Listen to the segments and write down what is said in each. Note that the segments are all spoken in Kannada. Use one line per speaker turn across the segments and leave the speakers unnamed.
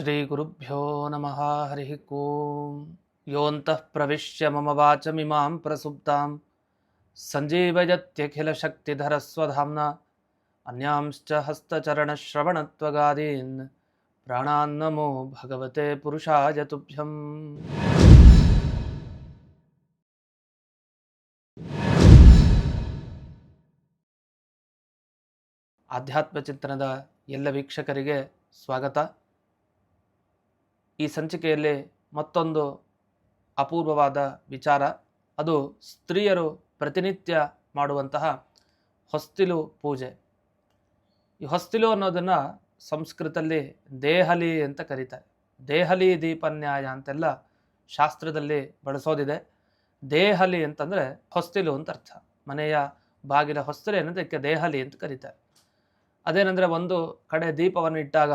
श्रीगुरुभ्यो नमः हरिः ओम् योऽन्तः प्रविश्य मम वाचमिमां प्रसुप्तां सञ्जीवयत्यखिलशक्तिधरस्वधाम्ना अन्यांश्च हस्तचरणश्रवणत्वगादीन् प्राणान्नमो भगवते पुरुषाय तुभ्यम् ಆಧ್ಯಾತ್ಮ ಚಿಂತನದ ಎಲ್ಲ ವೀಕ್ಷಕರಿಗೆ ಸ್ವಾಗತ ಈ ಸಂಚಿಕೆಯಲ್ಲಿ ಮತ್ತೊಂದು ಅಪೂರ್ವವಾದ ವಿಚಾರ. ಅದು ಸ್ತ್ರೀಯರು ಪ್ರತಿನಿತ್ಯ ಮಾಡುವಂತಹ ಹೊಸ್ತಿಲು ಪೂಜೆ. ಈ ಹೊಸ್ತಿಲು ಅನ್ನೋದನ್ನು ಸಂಸ್ಕೃತದಲ್ಲಿ ದೇಹಲಿ ಅಂತ ಕರೀತಾರೆ. ದೇಹಲಿ ದೀಪನ್ಯಾಯ ಅಂತೆಲ್ಲ ಶಾಸ್ತ್ರದಲ್ಲಿ ಬಳಸೋದಿದೆ. ದೇಹಲಿ ಅಂತಂದರೆ ಹೊಸ್ತಿಲು ಅಂತ ಅರ್ಥ. ಮನೆಯ ಬಾಗಿಲ ಹೊಸ್ತಿಲು ಏನಂದ್ರೆ ದೇಹಲಿ ಅಂತ ಕರೀತಾರೆ. ಅದೇನೆಂದರೆ ಒಂದು ಕಡೆ ದೀಪವನ್ನು ಇಟ್ಟಾಗ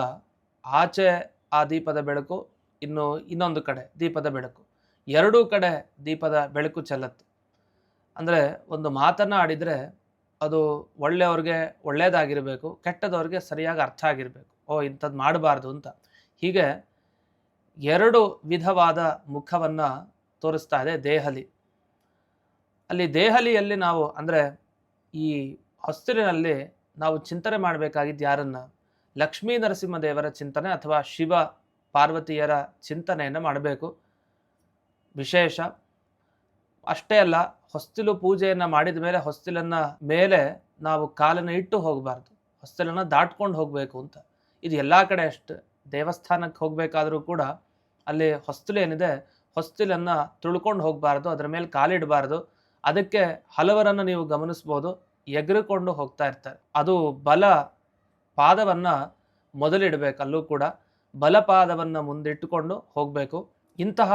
ಆಚೆ ಆ ದೀಪದ ಬೆಳಕು ಇನ್ನು ಇನ್ನೊಂದು ಕಡೆ ದೀಪದ ಬೆಳಕು. ಎರಡೂ ಕಡೆ ದೀಪದ ಬೆಳಕು ಚೆಲ್ಲತ್ತು. ಅಂದರೆ ಒಂದು ಮಾತನ್ನು ಆಡಿದರೆ ಅದು ಒಳ್ಳೆಯವ್ರಿಗೆ ಒಳ್ಳೆಯದಾಗಿರಬೇಕು ಕೆಟ್ಟದವ್ರಿಗೆ ಸರಿಯಾಗಿ ಅರ್ಥ ಆಗಿರಬೇಕು. ಓ ಇಂಥದ್ದು ಮಾಡಬಾರ್ದು ಅಂತ. ಹೀಗೆ ಎರಡು ವಿಧವಾದ ಮುಖವನ್ನು ತೋರಿಸ್ತಾ ಇದೆ ದೇಹಲಿ. ಅಲ್ಲಿ ದೇಹಲಿಯಲ್ಲಿ ನಾವು, ಅಂದರೆ ಈ ಹೊಸ್ತಿರಿನಲ್ಲಿ ನಾವು ಚಿಂತನೆ ಮಾಡಬೇಕಾಗಿದ್ದು ಯಾರನ್ನು? ಲಕ್ಷ್ಮೀ ನರಸಿಂಹದೇವರ ಚಿಂತನೆ ಅಥವಾ ಶಿವ ಪಾರ್ವತಿಯರ ಚಿಂತನೆಯನ್ನು ಮಾಡಬೇಕು. ವಿಶೇಷ, ಅಷ್ಟೇ ಅಲ್ಲ, ಹೊಸ್ತಿಲು ಪೂಜೆಯನ್ನು ಮಾಡಿದ ಮೇಲೆ ಹೊಸ್ತಿಲನ್ನು ಮೇಲೆ ನಾವು ಕಾಲನ್ನು ಇಟ್ಟು ಹೋಗಬಾರ್ದು. ಹೊಸ್ತಿಲನ್ನು ದಾಟ್ಕೊಂಡು ಹೋಗಬೇಕು ಅಂತ. ಇದು ಎಲ್ಲ ಕಡೆ ಅಷ್ಟು. ದೇವಸ್ಥಾನಕ್ಕೆ ಹೋಗಬೇಕಾದರೂ ಕೂಡ ಅಲ್ಲಿ ಹೊಸ್ತಿಲು ಏನಿದೆ, ಹೊಸ್ತಿಲನ್ನು ತುಳ್ಕೊಂಡು ಹೋಗಬಾರ್ದು, ಅದರ ಮೇಲೆ ಕಾಲಿಡಬಾರ್ದು ಅದಕ್ಕೆ ಹಲವರನ್ನು ನೀವು ಗಮನಿಸ್ಬೋದು. ಎಗರಿಕೊಂಡು ಹೋಗ್ತಾ ಇರ್ತಾರೆ. ಅದು ಬಲ ಪಾದವನ್ನು ಮೊದಲಿಡಬೇಕು, ಅಲ್ಲೂ ಕೂಡ. ಬಲಪಾದವನ್ನು ಮುಂದಿಟ್ಟುಕೊಂಡು ಹೋಗಬೇಕು. ಇಂತಹ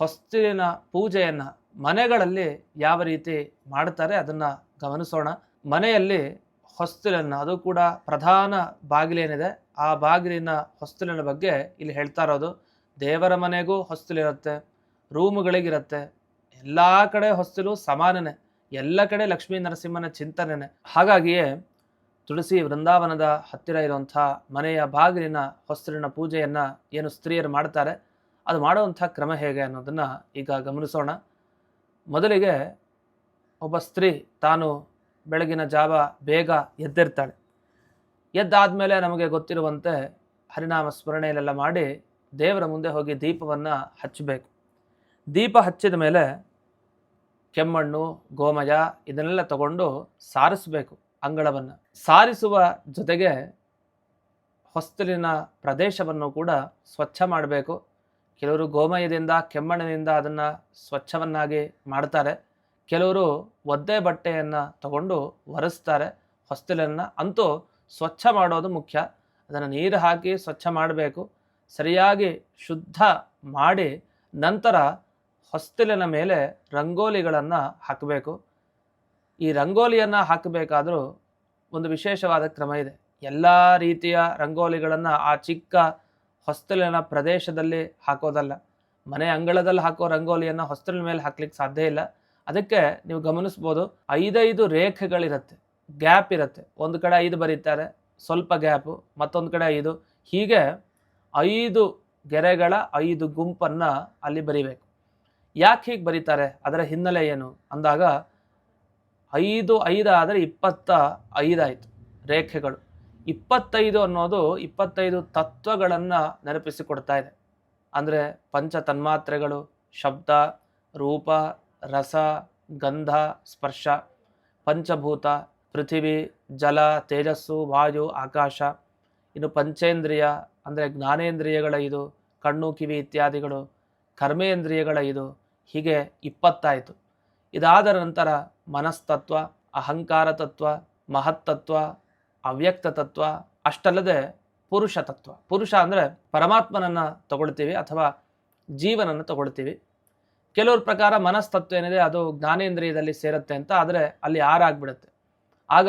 ಹೊಸ್ತಿಲಿನ ಪೂಜೆಯನ್ನು ಮನೆಗಳಲ್ಲಿ ಯಾವ ರೀತಿ ಮಾಡ್ತಾರೆ ಅದನ್ನು ಗಮನಿಸೋಣ. ಮನೆಯಲ್ಲಿ ಹೊಸ್ತಿಲನ್ನು, ಅದು ಕೂಡ ಪ್ರಧಾನ ಬಾಗಿಲೇನಿದೆ, ಆ ಬಾಗಿಲಿನ ಹೊಸ್ತಿಲಿನ ಬಗ್ಗೆ ಇಲ್ಲಿ ಹೇಳ್ತಾ ಇರೋದು. ದೇವರ ಮನೆಗೂ ಹೊಸ್ತಿಲಿರುತ್ತೆ ರೂಮುಗಳಿಗಿರುತ್ತೆ, ಎಲ್ಲ ಕಡೆ ಹೊಸ್ತಿಲು ಸಮಾನನೇ, ಎಲ್ಲ ಕಡೆ ಲಕ್ಷ್ಮೀ ನರಸಿಂಹನ ಚಿಂತನೆ ಹಾಗಾಗಿಯೇ ತುಳಸಿ ವೃಂದಾವನದ ಹತ್ತಿರ ಇರುವಂಥ ಮನೆಯ ಬಾಗಿಲಿನ ಹೊಸರಿನ ಪೂಜೆಯನ್ನು ಏನು ಸ್ತ್ರೀಯರು ಮಾಡ್ತಾರೆ ಅದು ಮಾಡುವಂಥ ಕ್ರಮ ಹೇಗೆ ಅನ್ನೋದನ್ನು ಈಗ ಗಮನಿಸೋಣ. ಮೊದಲಿಗೆ ಒಬ್ಬ ಸ್ತ್ರೀ ತಾನು ಬೆಳಗಿನ ಜಾವ ಬೇಗ ಎದ್ದಿರ್ತಾಳೆ. ಎದ್ದಾದಮೇಲೆ ನಮಗೆ ಗೊತ್ತಿರುವಂತೆ ಹರಿನಾಮ ಸ್ಮರಣೆಯಲ್ಲೆಲ್ಲ ಮಾಡಿ ದೇವರ ಮುಂದೆ ಹೋಗಿ ದೀಪವನ್ನು ಹಚ್ಚಬೇಕು. ದೀಪ ಹಚ್ಚಿದ ಮೇಲೆ ಕೆಮ್ಮಣ್ಣು, ಗೋಮಯ ಇದನ್ನೆಲ್ಲ ತಗೊಂಡು ಸಾರಿಸಬೇಕು. ಅಂಗಳವನ್ನು ಸಾರಿಸುವ ಜೊತೆಗೆ ಹೊಸ್ತಲಿನ ಪ್ರದೇಶವನ್ನು ಕೂಡ ಸ್ವಚ್ಛ ಮಾಡಬೇಕು. ಕೆಲವರು ಗೋಮಯದಿಂದ, ಕೆಮ್ಮಣ್ಣಿನಿಂದ ಅದನ್ನು ಸ್ವಚ್ಛವನ್ನಾಗಿ ಮಾಡ್ತಾರೆ. ಕೆಲವರು ಒದ್ದೆ ಬಟ್ಟೆಯನ್ನು ತಗೊಂಡು ಒರೆಸ್ತಾರೆ. ಹೊಸ್ತಿಲನ್ನು ಅಂತೂ ಸ್ವಚ್ಛ ಮಾಡೋದು ಮುಖ್ಯ. ಅದನ್ನು ನೀರು ಹಾಕಿ ಸ್ವಚ್ಛ ಮಾಡಬೇಕು. ಸರಿಯಾಗಿ ಶುದ್ಧ ಮಾಡಿ ನಂತರ ಹೊಸ್ತಿಲಿನ ಮೇಲೆ ರಂಗೋಲಿಗಳನ್ನು ಹಾಕಬೇಕು. ಈ ರಂಗೋಲಿಯನ್ನು ಹಾಕಬೇಕಾದರೂ ಒಂದು ವಿಶೇಷವಾದ ಕ್ರಮ ಇದೆ. ಎಲ್ಲ ರೀತಿಯ ರಂಗೋಲಿಗಳನ್ನು ಆ ಚಿಕ್ಕ ಹೊಸ್ತಲಿನ ಪ್ರದೇಶದಲ್ಲಿ ಹಾಕೋದಲ್ಲ. ಮನೆ ಅಂಗಳದಲ್ಲಿ ಹಾಕೋ ರಂಗೋಲಿಯನ್ನು ಹೊಸ್ತಲಿನ ಮೇಲೆ ಹಾಕ್ಲಿಕ್ಕೆ ಸಾಧ್ಯ ಇಲ್ಲ. ಅದಕ್ಕೆ ನೀವು ಗಮನಿಸ್ಬೋದು, ಐದೈದು ರೇಖೆಗಳಿರುತ್ತೆ. ಗ್ಯಾಪ್ ಇರುತ್ತೆ. ಒಂದು ಕಡೆ ಐದು ಬರೀತಾರೆ, ಸ್ವಲ್ಪ ಗ್ಯಾಪು, ಮತ್ತೊಂದು ಕಡೆ ಐದು. ಹೀಗೆ ಐದು ಗೆರೆಗಳ ಐದು ಗುಂಪನ್ನು ಅಲ್ಲಿ ಬರಿಬೇಕು. ಯಾಕೆ ಹೀಗೆ ಬರೀತಾರೆ? ಅದರ ಹಿನ್ನೆಲೆ ಏನು? ಅಂದಾಗ ಐದು ಐದು ಆದರೆ ಇಪ್ಪತ್ತ ಐದಾಯಿತು ರೇಖೆಗಳು. ಇಪ್ಪತ್ತೈದು ಅನ್ನೋದು ಇಪ್ಪತ್ತೈದು ತತ್ವಗಳನ್ನು ನೆನಪಿಸಿಕೊಡ್ತಾ ಇದೆ. ಅಂದರೆ ಪಂಚ ತನ್ಮಾತ್ರೆಗಳು, ಶಬ್ದ, ರೂಪ, ರಸ, ಗಂಧ, ಸ್ಪರ್ಶ, ಪಂಚಭೂತ, ಪೃಥಿವಿ, ಜಲ, ತೇಜಸ್ಸು, ವಾಯು, ಆಕಾಶ, ಇನ್ನು ಪಂಚೇಂದ್ರಿಯ, ಅಂದರೆ ಜ್ಞಾನೇಂದ್ರಿಯಗಳ ಇದು, ಕಣ್ಣು, ಕಿವಿ ಇತ್ಯಾದಿಗಳು, ಕರ್ಮೇಂದ್ರಿಯಗಳ ಇದು, ಹೀಗೆ ಇಪ್ಪತ್ತಾಯಿತು. ಇದಾದ ನಂತರ ಮನಸ್ತತ್ವ, ಅಹಂಕಾರ ತತ್ವ ಮಹತ್ತತ್ವ ಅವ್ಯಕ್ತ ತತ್ವ, ಅಷ್ಟಲ್ಲದೆ ಪುರುಷ ತತ್ವ. ಪುರುಷ ಅಂದರೆ ಪರಮಾತ್ಮನನ್ನು ತಗೊಳ್ತೀವಿ ಅಥವಾ ಜೀವನನ್ನು ತಗೊಳ್ತೀವಿ. ಕೆಲವ್ರ ಪ್ರಕಾರ ಮನಸ್ತತ್ವ ಏನಿದೆ ಅದು ಜ್ಞಾನೇಂದ್ರಿಯದಲ್ಲಿ ಸೇರುತ್ತೆ ಅಂತ, ಆದರೆ ಅಲ್ಲಿ ಆರಾಗ್ಬಿಡುತ್ತೆ. ಆಗ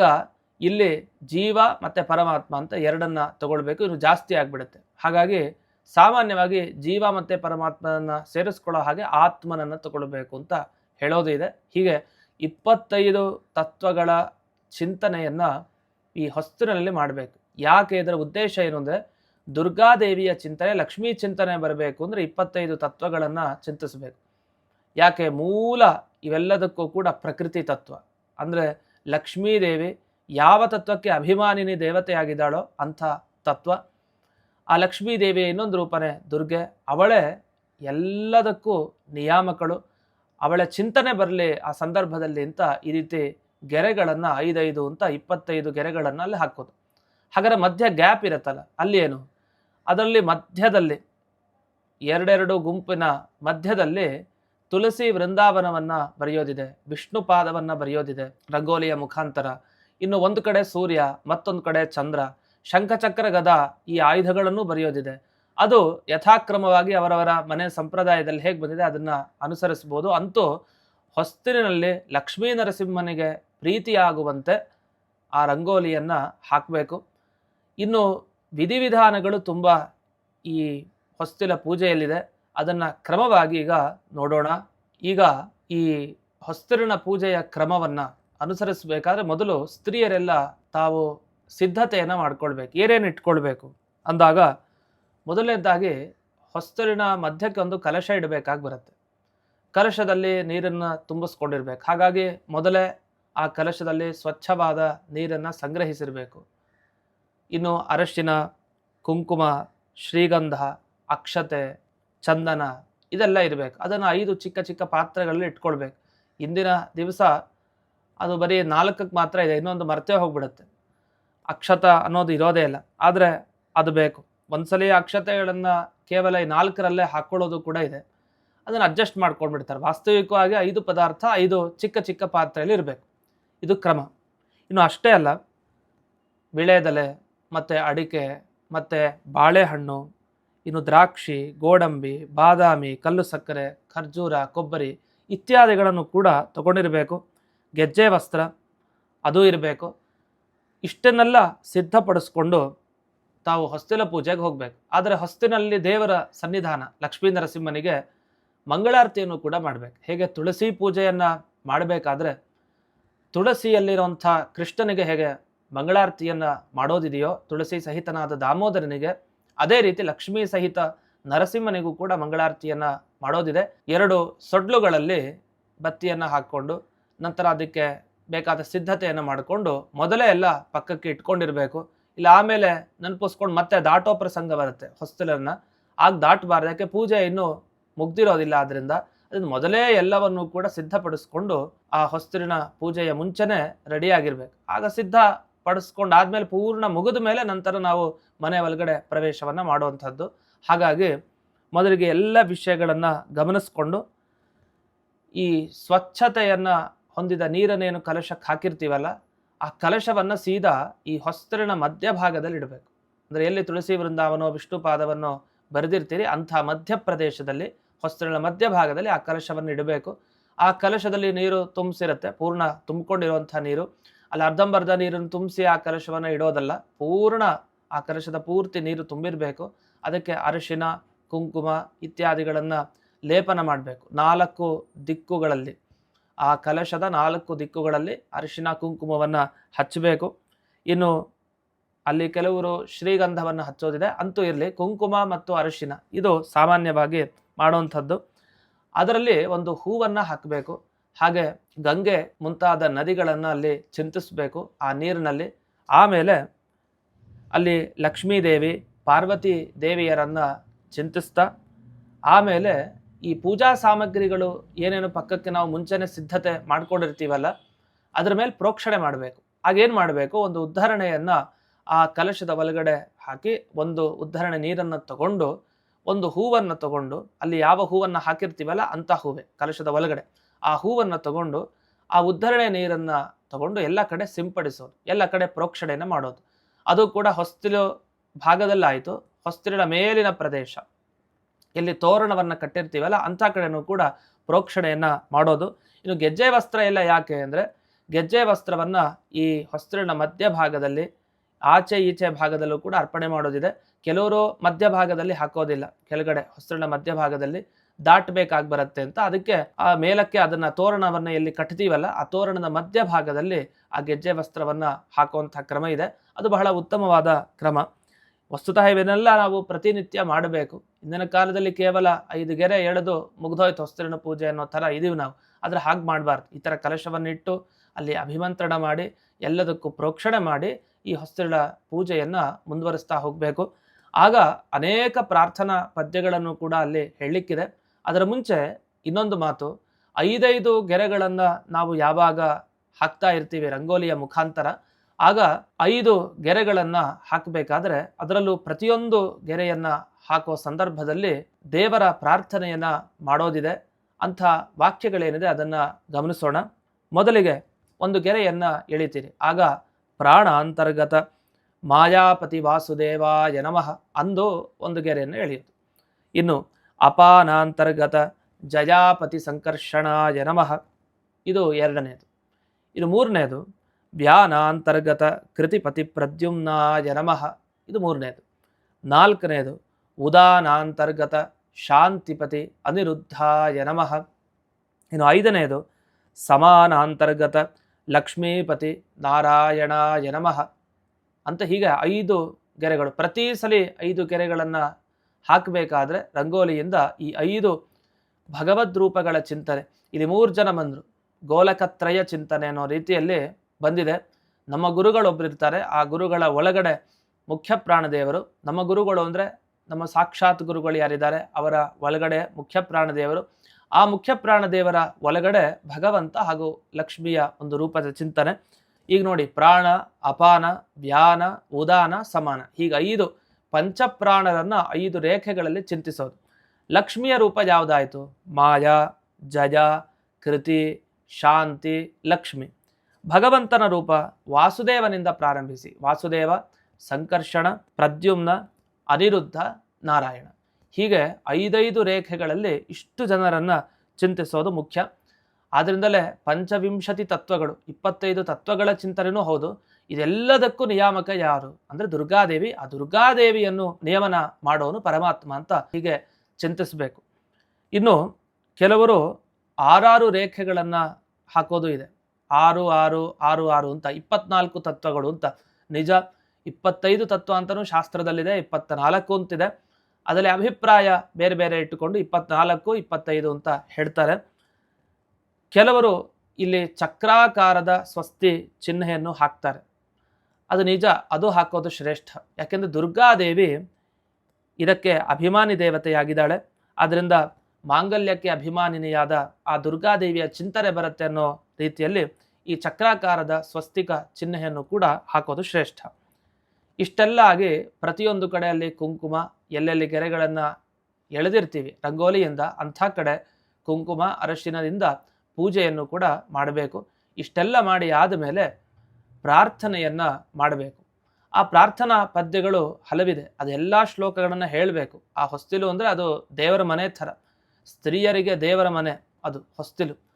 ಇಲ್ಲಿ ಜೀವ ಮತ್ತು ಪರಮಾತ್ಮ ಅಂತ ಎರಡನ್ನ ತಗೊಳ್ಬೇಕು ಇದು ಜಾಸ್ತಿ ಆಗಿಬಿಡುತ್ತೆ. ಹಾಗಾಗಿ ಸಾಮಾನ್ಯವಾಗಿ ಜೀವ ಮತ್ತು ಪರಮಾತ್ಮನನ್ನು ಸೇರಿಸ್ಕೊಳ್ಳೋ ಹಾಗೆ ಆತ್ಮನನ್ನು ತಗೊಳ್ಬೇಕು ಅಂತ ಹೇಳೋದು ಇದೆ. ಹೀಗೆ ಇಪ್ಪತ್ತೈದು ತತ್ವಗಳ ಚಿಂತನೆಯನ್ನು ಈ ಹೊಸ್ತಿನಲ್ಲಿ ಮಾಡಬೇಕು. ಯಾಕೆ ಇದರ ಉದ್ದೇಶ ಏನು ಅಂದರೆ, ದುರ್ಗಾದೇವಿಯ ಚಿಂತನೆ, ಲಕ್ಷ್ಮೀ ಚಿಂತನೆ ಬರಬೇಕು ಅಂದರೆ ಇಪ್ಪತ್ತೈದು ತತ್ವಗಳನ್ನು ಚಿಂತಿಸಬೇಕು. ಯಾಕೆ? ಮೂಲ ಇವೆಲ್ಲದಕ್ಕೂ ಕೂಡ ಪ್ರಕೃತಿ ತತ್ವ. ಅಂದರೆ ಲಕ್ಷ್ಮೀದೇವಿ ಯಾವ ತತ್ವಕ್ಕೆ ಅಭಿಮಾನಿನಿ ದೇವತೆಯಾಗಿದ್ದಾಳೋ ಅಂಥ ತತ್ವ. ಆ ಲಕ್ಷ್ಮೀ ದೇವಿಯ ಇನ್ನೊಂದು ರೂಪನೇ ದುರ್ಗೆ. ಅವಳೇ ಎಲ್ಲದಕ್ಕೂ ನಿಯಾಮಕಳು. ಅವಳ ಚಿಂತನೆ ಬರಲಿ ಆ ಸಂದರ್ಭದಲ್ಲಿ ಅಂತ ಈ ರೀತಿ ಗೆರೆಗಳನ್ನು ಐದೈದು ಅಂತ ಇಪ್ಪತ್ತೈದು ಗೆರೆಗಳನ್ನು ಅಲ್ಲಿ ಹಾಕೋದು ಹಾಗಾದ್ರೆ ಮಧ್ಯ ಗ್ಯಾಪ್ ಇರುತ್ತಲ್ಲ ಅಲ್ಲಿ ಏನು ಅದರಲ್ಲಿ ಮಧ್ಯದಲ್ಲಿ, ಎರಡೆರಡು ಗುಂಪಿನ ಮಧ್ಯದಲ್ಲಿ ತುಳಸಿ ವೃಂದಾವನವನ್ನು ಬರೆಯೋದಿದೆ, ವಿಷ್ಣು ಪಾದವನ್ನ ಬರೆಯೋದಿದೆ, ರಂಗೋಲಿಯ ಮುಖಾಂತರ. ಇನ್ನು ಒಂದು ಕಡೆ ಸೂರ್ಯ, ಮತ್ತೊಂದು ಕಡೆ ಚಂದ್ರ, ಶಂಖಚಕ್ರ ಗದ ಈ ಆಯುಧಗಳನ್ನು ಬರೆಯೋದಿದೆ. ಅದು ಯಥಾಕ್ರಮವಾಗಿ ಅವರವರ ಮನೆ ಸಂಪ್ರದಾಯದಲ್ಲಿ ಹೇಗೆ ಬಂದಿದೆ ಅದನ್ನ ಅನುಸರಿಸ್ಬೋದು. ಅಂತೂ ಹೊಸ್ತಿಲಿನಲ್ಲಿ ಲಕ್ಷ್ಮೀ ನರಸಿಂಹನಿಗೆ ಪ್ರೀತಿಯಾಗುವಂತೆ ಆ ರಂಗೋಲಿಯನ್ನ ಹಾಕಬೇಕು. ಇನ್ನು ವಿಧಿವಿಧಾನಗಳು ತುಂಬ ಈ ಹೊಸ್ತಿಲ ಪೂಜೆಯಲ್ಲಿದೆ. ಅದನ್ನ ಕ್ರಮವಾಗಿ ಈಗ ನೋಡೋಣ. ಈಗ ಈ ಹೊಸ್ತಿಲಿನ ಪೂಜೆಯ ಕ್ರಮವನ್ನ ಅನುಸರಿಸಬೇಕಾದ್ರೆ ಮೊದಲು ಸ್ತ್ರೀಯರೆಲ್ಲ ತಾವು ಸಿದ್ಧತೆಯನ್ನು ಮಾಡ್ಕೊಳ್ಬೇಕು. ಏನೇನು ಇಟ್ಕೊಳ್ಬೇಕು? ಅಂದಾಗ ಮೊದಲನೇದಾಗಿ ಹೊಸ್ತಲಿನ ಮಧ್ಯಕ್ಕೆ ಒಂದು ಕಲಶ ಇಡಬೇಕಾಗಿ ಬರುತ್ತೆ. ಕಲಶದಲ್ಲಿ ನೀರನ್ನು ತುಂಬಿಸ್ಕೊಂಡಿರ್ಬೇಕು. ಹಾಗಾಗಿ ಮೊದಲೇ ಆ ಕಲಶದಲ್ಲಿ ಸ್ವಚ್ಛವಾದ ನೀರನ್ನು ಸಂಗ್ರಹಿಸಿರಬೇಕು. ಇನ್ನು ಅರಶಿನ, ಕುಂಕುಮ, ಶ್ರೀಗಂಧ, ಅಕ್ಷತೆ, ಚಂದನ ಇದೆಲ್ಲ ಇರಬೇಕು. ಅದನ್ನು ಐದು ಚಿಕ್ಕ ಚಿಕ್ಕ ಪಾತ್ರೆಗಳಲ್ಲಿ ಇಟ್ಕೊಳ್ಬೇಕು. ಇಂದಿನ ದಿವಸ ಅದು ಬರೀ ನಾಲ್ಕಕ್ಕೆ ಮಾತ್ರ ಇದೆ. ಇನ್ನೊಂದು ಮರ್ತೇ ಹೋಗ್ಬಿಡುತ್ತೆ. ಅಕ್ಷತ ಅನ್ನೋದು ಇರೋದೇ ಇಲ್ಲ. ಆದರೆ ಅದು ಬೇಕು. ಒಂದ್ಸಲಿ ಅಕ್ಷತೆಗಳನ್ನು ಕೇವಲ ಈ ನಾಲ್ಕರಲ್ಲೇ ಹಾಕ್ಕೊಳ್ಳೋದು ಕೂಡ ಇದೆ. ಅದನ್ನು ಅಡ್ಜಸ್ಟ್ ಮಾಡ್ಕೊಂಡ್ಬಿಡ್ತಾರೆ. ವಾಸ್ತವಿಕವಾಗಿ ಐದು ಪದಾರ್ಥ, ಐದು ಚಿಕ್ಕ ಚಿಕ್ಕ ಪಾತ್ರೆಯಲ್ಲಿ ಇರಬೇಕು. ಇದು ಕ್ರಮ. ಇನ್ನು ಅಷ್ಟೇ ಅಲ್ಲ, ವಿಳೆದೆಲೆ ಮತ್ತು ಅಡಿಕೆ, ಮತ್ತು ಬಾಳೆಹಣ್ಣು, ಇನ್ನು ದ್ರಾಕ್ಷಿ, ಗೋಡಂಬಿ, ಬಾದಾಮಿ, ಕಲ್ಲು ಸಕ್ಕರೆ, ಖರ್ಜೂರ, ಕೊಬ್ಬರಿ ಇತ್ಯಾದಿಗಳನ್ನು ಕೂಡ ತಗೊಂಡಿರಬೇಕು. ಗೆಜ್ಜೆ ವಸ್ತ್ರ, ಅದು ಇರಬೇಕು. ಇಷ್ಟನ್ನೆಲ್ಲ ಸಿದ್ಧಪಡಿಸ್ಕೊಂಡು ತಾವು ಹೊಸ್ತಿಲ ಪೂಜೆಗೆ ಹೋಗಬೇಕು. ಆದರೆ ಹೊಸ್ತಿನಲ್ಲಿ ದೇವರ ಸನ್ನಿಧಾನ ಲಕ್ಷ್ಮೀ ನರಸಿಂಹನಿಗೆ ಮಂಗಳಾರತಿಯನ್ನು ಕೂಡ ಮಾಡಬೇಕು. ಹೇಗೆ ತುಳಸಿ ಪೂಜೆಯನ್ನು ಮಾಡಬೇಕಾದ್ರೆ ತುಳಸಿಯಲ್ಲಿರುವಂಥ ಕೃಷ್ಣನಿಗೆ ಹೇಗೆ ಮಂಗಳಾರತಿಯನ್ನು ಮಾಡೋದಿದೆಯೋ, ತುಳಸಿ ಸಹಿತನಾದ ದಾಮೋದರನಿಗೆ ಅದೇ ರೀತಿ ಲಕ್ಷ್ಮೀ ಸಹಿತ ನರಸಿಂಹನಿಗೂ ಕೂಡ ಮಂಗಳಾರತಿಯನ್ನು ಮಾಡೋದಿದೆ. ಎರಡು ಸೊಡ್ಲುಗಳಲ್ಲಿ ಬತ್ತಿಯನ್ನು ಹಾಕ್ಕೊಂಡು ನಂತರ ಅದಕ್ಕೆ ಬೇಕಾದ ಸಿದ್ಧತೆಯನ್ನು ಮಾಡಿಕೊಂಡು ಮೊದಲೇ ಎಲ್ಲ ಪಕ್ಕಕ್ಕೆ ಇಟ್ಕೊಂಡಿರಬೇಕು. ಇಲ್ಲ, ಆಮೇಲೆ ನೆನಪಿಸ್ಕೊಂಡು ಮತ್ತೆ ದಾಟೋ ಪ್ರಸಂಗ ಬರುತ್ತೆ ಹೊಸ್ತಲನ್ನು ಆಗ ದಾಟಬಾರ್ದು, ಯಾಕೆ ಪೂಜೆ ಇನ್ನೂ ಮುಗ್ದಿರೋದಿಲ್ಲ ಆದ್ರಿಂದ ಅದನ್ನ ಮೊದಲೇ ಎಲ್ಲವನ್ನು ಕೂಡ ಸಿದ್ಧಪಡಿಸ್ಕೊಂಡು ಆ ಹೊಸ್ತಿರಿನ ಪೂಜೆಯ ಮುಂಚೆನೇ ರೆಡಿಯಾಗಿರ್ಬೇಕು ಆಗ ಸಿದ್ಧ ಪಡಿಸ್ಕೊಂಡಾದ್ಮೇಲೆ ಪೂರ್ಣ ಮುಗಿದ ಮೇಲೆ ನಂತರ ನಾವು ಮನೆ ಒಳಗಡೆ ಪ್ರವೇಶವನ್ನು ಮಾಡುವಂಥದ್ದು. ಹಾಗಾಗಿ ಮೊದಲಿಗೆ ಎಲ್ಲ ವಿಷಯಗಳನ್ನು ಗಮನಿಸ್ಕೊಂಡು ಈ ಸ್ವಚ್ಛತೆಯನ್ನು ಹೊಂದಿದ ನೀರನ್ನೇನು ಕಲಶಕ್ಕೆ ಹಾಕಿರ್ತೀವಲ್ಲ ಆ ಕಲಶವನ್ನು ಸೀದಾ ಈ ಹೊಸ್ತರಿನ ಮಧ್ಯಭಾಗದಲ್ಲಿ ಇಡಬೇಕು ಅಂದರೆ ಎಲ್ಲಿ ತುಳಸಿ ವೃಂದಾವನೋ, ವಿಷ್ಣು ಪಾದವನ್ನೋ ಬರೆದಿರ್ತೀರಿ, ಅಂಥ ಮಧ್ಯ ಪ್ರದೇಶದಲ್ಲಿ ಹೊಸ್ತಿಲಿನ ಮಧ್ಯಭಾಗದಲ್ಲಿ ಆ ಕಲಶವನ್ನು ಇಡಬೇಕು. ಆ ಕಲಶದಲ್ಲಿ ನೀರು ತುಂಬಿಸಿರುತ್ತೆ, ಪೂರ್ಣ ತುಂಬಿಕೊಂಡಿರುವಂಥ ನೀರು. ಅಲ್ಲಿ ಅರ್ಧಂಬರ್ಧ ನೀರನ್ನು ತುಂಬಿಸಿ ಆ ಕಲಶವನ್ನು ಇಡೋದಲ್ಲ, ಪೂರ್ಣ ಆ ಕಲಶದ ಪೂರ್ತಿ ನೀರು ತುಂಬಿರಬೇಕು. ಅದಕ್ಕೆ ಅರಿಶಿನ, ಕುಂಕುಮ ಇತ್ಯಾದಿಗಳನ್ನು ಲೇಪನ ಮಾಡಬೇಕು, ನಾಲ್ಕು ದಿಕ್ಕುಗಳಲ್ಲಿ. ಆ ಕಲಶದ ನಾಲ್ಕು ದಿಕ್ಕುಗಳಲ್ಲಿ ಅರಿಶಿನ ಕುಂಕುಮವನ್ನು ಹಚ್ಚಬೇಕು. ಇನ್ನು ಅಲ್ಲಿ ಕೆಲವರು ಶ್ರೀಗಂಧವನ್ನು ಹಚ್ಚೋದಿದೆ. ಅಂತೂ ಇರಲಿ, ಕುಂಕುಮ ಮತ್ತು ಅರಿಶಿನ ಇದು ಸಾಮಾನ್ಯವಾಗಿ ಮಾಡುವಂಥದ್ದು ಅದರಲ್ಲಿ ಒಂದು ಹೂವನ್ನು ಹಾಕಬೇಕು. ಹಾಗೆ ಗಂಗೆ ಮುಂತಾದ ನದಿಗಳನ್ನು ಅಲ್ಲಿ ಚಿಂತಿಸಬೇಕು ಆ ನೀರಿನಲ್ಲಿ. ಆಮೇಲೆ ಅಲ್ಲಿ ಲಕ್ಷ್ಮೀದೇವಿ, ಪಾರ್ವತಿ ದೇವಿಯರನ್ನು ಚಿಂತಿಸ್ತಾ, ಆಮೇಲೆ ಈ ಪೂಜಾ ಸಾಮಗ್ರಿಗಳು ಏನೇನು ಪಕ್ಕಕ್ಕೆ ನಾವು ಮುಂಚೆನೆ ಸಿದ್ಧತೆ ಮಾಡ್ಕೊಂಡಿರ್ತೀವಲ್ಲ, ಅದ್ರ ಮೇಲೆ ಪ್ರೋಕ್ಷಣೆ ಮಾಡಬೇಕು. ಆಗೇನು ಮಾಡಬೇಕು? ಒಂದು ಉದ್ಧರಣೆಯನ್ನು ಆ ಕಲಶದ ಒಳಗಡೆ ಹಾಕಿ, ಒಂದು ಉದ್ಧರಣೆ ನೀರನ್ನು ತಗೊಂಡು, ಒಂದು ಹೂವನ್ನು ತಗೊಂಡು, ಅಲ್ಲಿ ಯಾವ ಹೂವನ್ನು ಹಾಕಿರ್ತೀವಲ್ಲ ಅಂಥ ಹೂವೆ, ಕಲಶದ ಒಳಗಡೆ. ಆ ಹೂವನ್ನು ತಗೊಂಡು, ಆ ಉದ್ಧರಣೆ ನೀರನ್ನು ತಗೊಂಡು ಎಲ್ಲ ಕಡೆ ಸಿಂಪಡಿಸೋದು, ಎಲ್ಲ ಕಡೆ ಪ್ರೋಕ್ಷಣೆಯನ್ನು ಮಾಡೋದು. ಅದು ಕೂಡ ಹೊಸ್ತಿಲು ಭಾಗದಲ್ಲಾಯಿತು ಹೊಸ್ತಿಲಿನ ಮೇಲಿನ ಪ್ರದೇಶ. ಎಲ್ಲಿ ತೋರಣವನ್ನು ಕಟ್ಟಿರ್ತೀವಲ್ಲ ಅಂಥ ಕಡೆನೂ ಕೂಡ ಪ್ರೋಕ್ಷಣೆಯನ್ನು ಮಾಡೋದು. ಇನ್ನು ಗೆಜ್ಜೆ ವಸ್ತ್ರ ಎಲ್ಲ ಯಾಕೆ ಅಂದರೆ, ಗೆಜ್ಜೆ ವಸ್ತ್ರವನ್ನು ಈ ಹೊಸ್ತಿಲಿನ ಮಧ್ಯಭಾಗದಲ್ಲಿ, ಆಚೆ ಈಚೆ ಭಾಗದಲ್ಲೂ ಕೂಡ ಅರ್ಪಣೆ ಮಾಡೋದಿದೆ. ಕೆಲವರು ಮಧ್ಯಭಾಗದಲ್ಲಿ ಹಾಕೋದಿಲ್ಲ, ಕೆಳಗಡೆ ಹೊಸ್ತಿಲಿನ ಮಧ್ಯಭಾಗದಲ್ಲಿ ದಾಟಬೇಕಾಗಿ ಬರುತ್ತೆ ಅಂತ. ಅದಕ್ಕೆ ಆ ಮೇಲಕ್ಕೆ ಅದನ್ನ ತೋರಣವನ್ನು ಎಲ್ಲಿ ಕಟ್ತೀವಲ್ಲ, ಆ ತೋರಣದ ಮಧ್ಯಭಾಗದಲ್ಲಿ ಆ ಗೆಜ್ಜೆ ವಸ್ತ್ರವನ್ನ ಹಾಕುವಂಥ ಕ್ರಮ ಇದೆ. ಅದು ಬಹಳ ಉತ್ತಮವಾದ ಕ್ರಮ. ವಸ್ತುತಃ ಇವನ್ನೆಲ್ಲ ನಾವು ಪ್ರತಿನಿತ್ಯ ಮಾಡಬೇಕು. ಇಂದಿನ ಕಾಲದಲ್ಲಿ ಕೇವಲ ಐದು ಗೆರೆ, ಎಳೆದು ಮುಗ್ದೋಯ್ತು ಹೊಸ್ತಿರಿನ ಪೂಜೆ ಅನ್ನೋ ಥರ ಇದೀವಿ ನಾವು. ಆದರೆ ಹಾಗೆ ಮಾಡಬಾರ್ದು. ಈ ಥರ ಕಲಶವನ್ನಿಟ್ಟು ಅಲ್ಲಿ ಅಭಿಮಂತ್ರಣ ಮಾಡಿ, ಎಲ್ಲದಕ್ಕೂ ಪ್ರೋಕ್ಷಣೆ ಮಾಡಿ ಈ ಹೊಸ್ತಿರಳ ಪೂಜೆಯನ್ನು ಮುಂದುವರಿಸ್ತಾ ಹೋಗಬೇಕು. ಆಗ ಅನೇಕ ಪ್ರಾರ್ಥನಾ ಪದ್ಯಗಳನ್ನು ಕೂಡ ಅಲ್ಲಿ ಹೇಳಲಿಕ್ಕಿದೆ. ಅದರ ಮುಂಚೆ ಇನ್ನೊಂದು ಮಾತು, ಐದೈದು ಗೆರೆಗಳನ್ನು ನಾವು ಯಾವಾಗ ಹಾಕ್ತಾ ಇರ್ತೀವಿ ರಂಗೋಲಿಯ ಮುಖಾಂತರ, ಆಗ ಐದು ಗೆರೆಗಳನ್ನು ಹಾಕಬೇಕಾದ್ರೆ ಅದರಲ್ಲೂ ಪ್ರತಿಯೊಂದು ಗೆರೆಯನ್ನು ಹಾಕುವ ಸಂದರ್ಭದಲ್ಲಿ ದೇವರ ಪ್ರಾರ್ಥನೆಯನ್ನು ಮಾಡೋದಿದೆ. ಅಂಥ ವಾಕ್ಯಗಳೇನಿದೆ ಅದನ್ನು ಗಮನಿಸೋಣ. ಮೊದಲಿಗೆ ಒಂದು ಗೆರೆಯನ್ನು ಎಳಿತೀರಿ. ಆಗ ಪ್ರಾಣ ಅಂತರ್ಗತ ಮಾಯಾಪತಿ ವಾಸುದೇವಾಯ ನಮಃ ಅಂದು ಒಂದು ಗೆರೆಯನ್ನು ಎಳೆಯೋದು ಇನ್ನು ಅಪಾನಾಂತರ್ಗತ ಜಯಾಪತಿ ಸಂಕರ್ಷಣಾಯ ನಮಃ ಇದು ಎರಡನೇದು. ಇದು ಮೂರನೇದು ವ್ಯಾನಾಂತರ್ಗತ ಕೃತಿಪತಿ ಪ್ರದ್ಯುಮ್ನಾಯ ನಮಃ ಇದು ಮೂರನೇದು. ನಾಲ್ಕನೇದು ಉದಾನಾಂತರ್ಗತ ಶಾಂತಿಪತಿ ಅನಿರುದ್ಧಾಯ ನಮಃ. ಇನ್ನು ಐದನೇದು ಸಮಾನಾಂತರ್ಗತ ಲಕ್ಷ್ಮೀಪತಿ ನಾರಾಯಣಾಯ ನಮಃ. ಅಂತ ಹೀಗೆ ಐದು ಗೆರೆಗಳು, ಪ್ರತಿ ಸಲ ಐದು ಗೆರೆಗಳನ್ನು ಹಾಕಬೇಕಾದ್ರೆ ರಂಗೋಲಿಯಿಂದ ಈ ಐದು ಭಗವದ್ ರೂಪಗಳ ಚಿಂತನೆ, ಇಲ್ಲಿ ಮೂರು ಜನ ಬಂದರು, ಗೋಲಕತ್ರಯ ಚಿಂತನೆ ಅನ್ನೋ ರೀತಿಯಲ್ಲಿ ಬಂದಿದೆ. ನಮ್ಮ ಗುರುಗಳೊಬ್ಬರಿರ್ತಾರೆ ಆ ಗುರುಗಳ ಒಳಗಡೆ ಮುಖ್ಯ ಪ್ರಾಣದೇವರು ನಮ್ಮ ಗುರುಗಳು ಅಂದರೆ ನಮ್ಮ ಸಾಕ್ಷಾತ್ ಗುರುಗಳು ಯಾರಿದ್ದಾರೆ? ಅವರ ಒಳಗಡೆ ಮುಖ್ಯ ಪ್ರಾಣದೇವರು. ಆ ಮುಖ್ಯ ಪ್ರಾಣದೇವರ ಒಳಗಡೆ ಭಗವಂತ ಹಾಗೂ ಲಕ್ಷ್ಮಿಯ ಒಂದು ರೂಪದ ಚಿಂತನೆ. ಈಗ ನೋಡಿ, ಪ್ರಾಣ, ಅಪಾನ ವ್ಯಾನ ಉದಾನ, ಸಮಾನ. ಹೀಗೆ ಐದು ಪಂಚಪ್ರಾಣರನ್ನು ಐದು ರೇಖೆಗಳಲ್ಲಿ ಚಿಂತಿಸೋದು. ಲಕ್ಷ್ಮಿಯ ರೂಪ ಯಾವುದಾಯಿತು? ಮಾಯಾ, ಜಯ, ಕೃತಿ, ಶಾಂತಿ, ಲಕ್ಷ್ಮಿ. ಭಗವಂತನ ರೂಪ ವಾಸುದೇವನಿಂದ ಪ್ರಾರಂಭಿಸಿ. ವಾಸುದೇವ, ಸಂಕರ್ಷಣ, ಪ್ರದ್ಯುಮ್ನ ಅನಿರುದ್ಧ ನಾರಾಯಣ. ಹೀಗೆ ಐದೈದು ರೇಖೆಗಳಲ್ಲಿ ಇಷ್ಟು ಜನರನ್ನು ಚಿಂತಿಸೋದು ಮುಖ್ಯ. ಆದ್ದರಿಂದಲೇ ಪಂಚವಿಂಶತಿ ತತ್ವಗಳು, ಇಪ್ಪತ್ತೈದು ತತ್ವಗಳ ಚಿಂತನೆಯೂ ಹೌದು. ಇದೆಲ್ಲದಕ್ಕೂ ನಿಯಾಮಕ ಯಾರು? ಅಂದರೆ ದುರ್ಗಾದೇವಿ. ಆ ದುರ್ಗಾದೇವಿಯನ್ನು ನಿಯಮನ ಮಾಡೋನು ಪರಮಾತ್ಮ ಅಂತ ಹೀಗೆ ಚಿಂತಿಸಬೇಕು. ಇನ್ನು ಕೆಲವರು ಆರಾರು ರೇಖೆಗಳನ್ನು ಹಾಕೋದು ಇದೆ. ಆರು ಆರು ಆರು ಆರು ಅಂತ ಇಪ್ಪತ್ನಾಲ್ಕು ತತ್ವಗಳು ಅಂತ ನಿಜ. ಇಪ್ಪತ್ತೈದು ತತ್ವ ಅಂತಲೂ ಶಾಸ್ತ್ರದಲ್ಲಿದೆ ಇಪ್ಪತ್ತ ನಾಲ್ಕು ಅಂತಿದೆ. ಅದರಲ್ಲಿ ಅಭಿಪ್ರಾಯ ಬೇರೆ ಬೇರೆ ಇಟ್ಟುಕೊಂಡು ಇಪ್ಪತ್ನಾಲ್ಕು, ಇಪ್ಪತ್ತೈದು ಅಂತ ಹೇಳ್ತಾರೆ. ಕೆಲವರು ಇಲ್ಲಿ ಚಕ್ರಾಕಾರದ ಸ್ವಸ್ತಿ ಚಿಹ್ನೆಯನ್ನು ಹಾಕ್ತಾರೆ. ಅದು ನಿಜ, ಅದು ಹಾಕೋದು ಶ್ರೇಷ್ಠ. ಯಾಕೆಂದರೆ ದುರ್ಗಾದೇವಿ ಇದಕ್ಕೆ ಅಭಿಮಾನಿ ದೇವತೆಯಾಗಿದ್ದಾಳೆ. ಆದ್ದರಿಂದ ಮಾಂಗಲ್ಯಕ್ಕೆ ಅಭಿಮಾನಿನಿಯಾದ ಆ ದುರ್ಗಾದೇವಿಯ ಚಿಂತನೆ ಬರುತ್ತೆ ಅನ್ನೋ ರೀತಿಯಲ್ಲಿ ಈ ಚಕ್ರಾಕಾರದ ಸ್ವಸ್ತಿಕ ಚಿಹ್ನೆಯನ್ನು ಕೂಡ ಹಾಕೋದು ಶ್ರೇಷ್ಠ. ಇಷ್ಟೆಲ್ಲ ಆಗಿ ಪ್ರತಿಯೊಂದು ಕಡೆಯಲ್ಲಿ ಕುಂಕುಮ, ಎಲ್ಲೆಲ್ಲಿ ಗೆರೆಗಳನ್ನು ಎಳೆದಿರ್ತೀವಿ, ರಂಗೋಲಿಯಿಂದ ಅಂಥ ಕಡೆ ಕುಂಕುಮ, ಅರಶಿನದಿಂದ ಪೂಜೆಯನ್ನು ಕೂಡ ಮಾಡಬೇಕು. ಇಷ್ಟೆಲ್ಲ ಮಾಡಿ ಆದಮೇಲೆ ಪ್ರಾರ್ಥನೆಯನ್ನು ಮಾಡಬೇಕು. ಆ ಪ್ರಾರ್ಥನಾ ಪದ್ಯಗಳು ಹಲವಿದೆ. ಅದೆಲ್ಲ ಶ್ಲೋಕಗಳನ್ನು ಹೇಳಬೇಕು. ಆ ಹೊಸ್ತಿಲು ಅಂದರೆ ಅದು ದೇವರ ಮನೆ ಥರ. ಸ್ತ್ರೀಯರಿಗೆ ದೇವರ ಮನೆ ಅದು ಹೊಸ್ತಿಲು.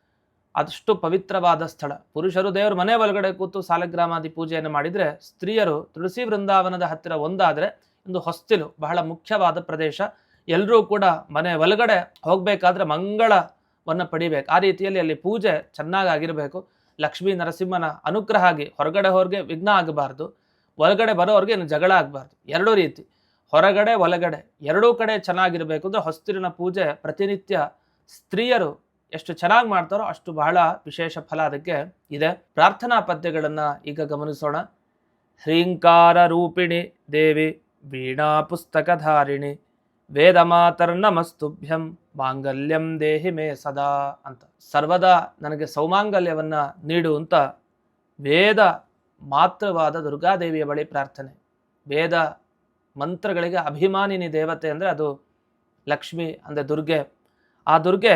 ಅದಷ್ಟು ಪವಿತ್ರವಾದ ಸ್ಥಳ. ಪುರುಷರು ದೇವರ ಮನೆ ಒಳಗಡೆ ಕೂತು ಸಾಲಗ್ರಾಮಾದಿ ಪೂಜೆಯನ್ನು ಮಾಡಿದರೆ ಸ್ತ್ರೀಯರು ತುಳಸಿ ವೃಂದಾವನದ ಹತ್ತಿರ ಒಂದಾದರೆ ಒಂದು ಹೊಸ್ತಿಲು, ಬಹಳ ಮುಖ್ಯವಾದ ಪ್ರದೇಶ. ಎಲ್ಲರೂ ಕೂಡ ಮನೆ ಒಳಗಡೆ ಹೋಗಬೇಕಾದ್ರೆ ಮಂಗಳವನ್ನು ಪಡಿಬೇಕು. ಆ ರೀತಿಯಲ್ಲಿ ಅಲ್ಲಿ ಪೂಜೆ ಚೆನ್ನಾಗಾಗಿರಬೇಕು. ಲಕ್ಷ್ಮೀ ನರಸಿಂಹನ ಅನುಗ್ರಹ ಆಗಿ ಹೊರಗಡೆ ಹೊರಗೆ ವಿಘ್ನ ಆಗಬಾರ್ದು. ಒಳಗಡೆ ಬರೋರಿಗೆ ಏನು ಜಗಳ ಆಗಬಾರ್ದು. ಎರಡೂ ರೀತಿ. ಹೊರಗಡೆ, ಒಳಗಡೆ ಎರಡೂ ಕಡೆ ಚೆನ್ನಾಗಿರಬೇಕು ಅಂದರೆ ಹೊಸ್ತಿಲಿನ ಪೂಜೆ ಪ್ರತಿನಿತ್ಯ ಸ್ತ್ರೀಯರು ಎಷ್ಟು ಚೆನ್ನಾಗಿ ಮಾಡ್ತಾರೋ ಅಷ್ಟು ಬಹಳ ವಿಶೇಷ ಫಲ ಅದಕ್ಕೆ ಇದೆ. ಪ್ರಾರ್ಥನಾ ಪದ್ಯಗಳನ್ನು ಈಗ ಗಮನಿಸೋಣ. ಹ್ರೀಂಕಾರ ರೂಪಿಣಿ ದೇವಿ ವೀಣಾ ಪುಸ್ತಕಧಾರಿಣಿ ವೇದ ಮಾತರ್ನಮಸ್ತುಭ್ಯಂ ಮಾಂಗಲ್ಯಂ ದೇಹಿ ಮೇ ಸದಾ ಅಂತ ಸರ್ವದಾ ನನಗೆ ಸೌಮಾಂಗಲ್ಯವನ್ನ ನೀಡು ಅಂತ ವೇದ ಮಾತ್ರವಾದ ದುರ್ಗಾದೇವಿಯ ಬಳಿ ಪ್ರಾರ್ಥನೆ. ವೇದ ಮಂತ್ರಗಳಿಗೆ ಅಭಿಮಾನಿನಿ ದೇವತೆ ಅಂದರೆ ಅದು ಲಕ್ಷ್ಮಿ ಅಂದರೆ ದುರ್ಗೆ. ಆ ದುರ್ಗೆ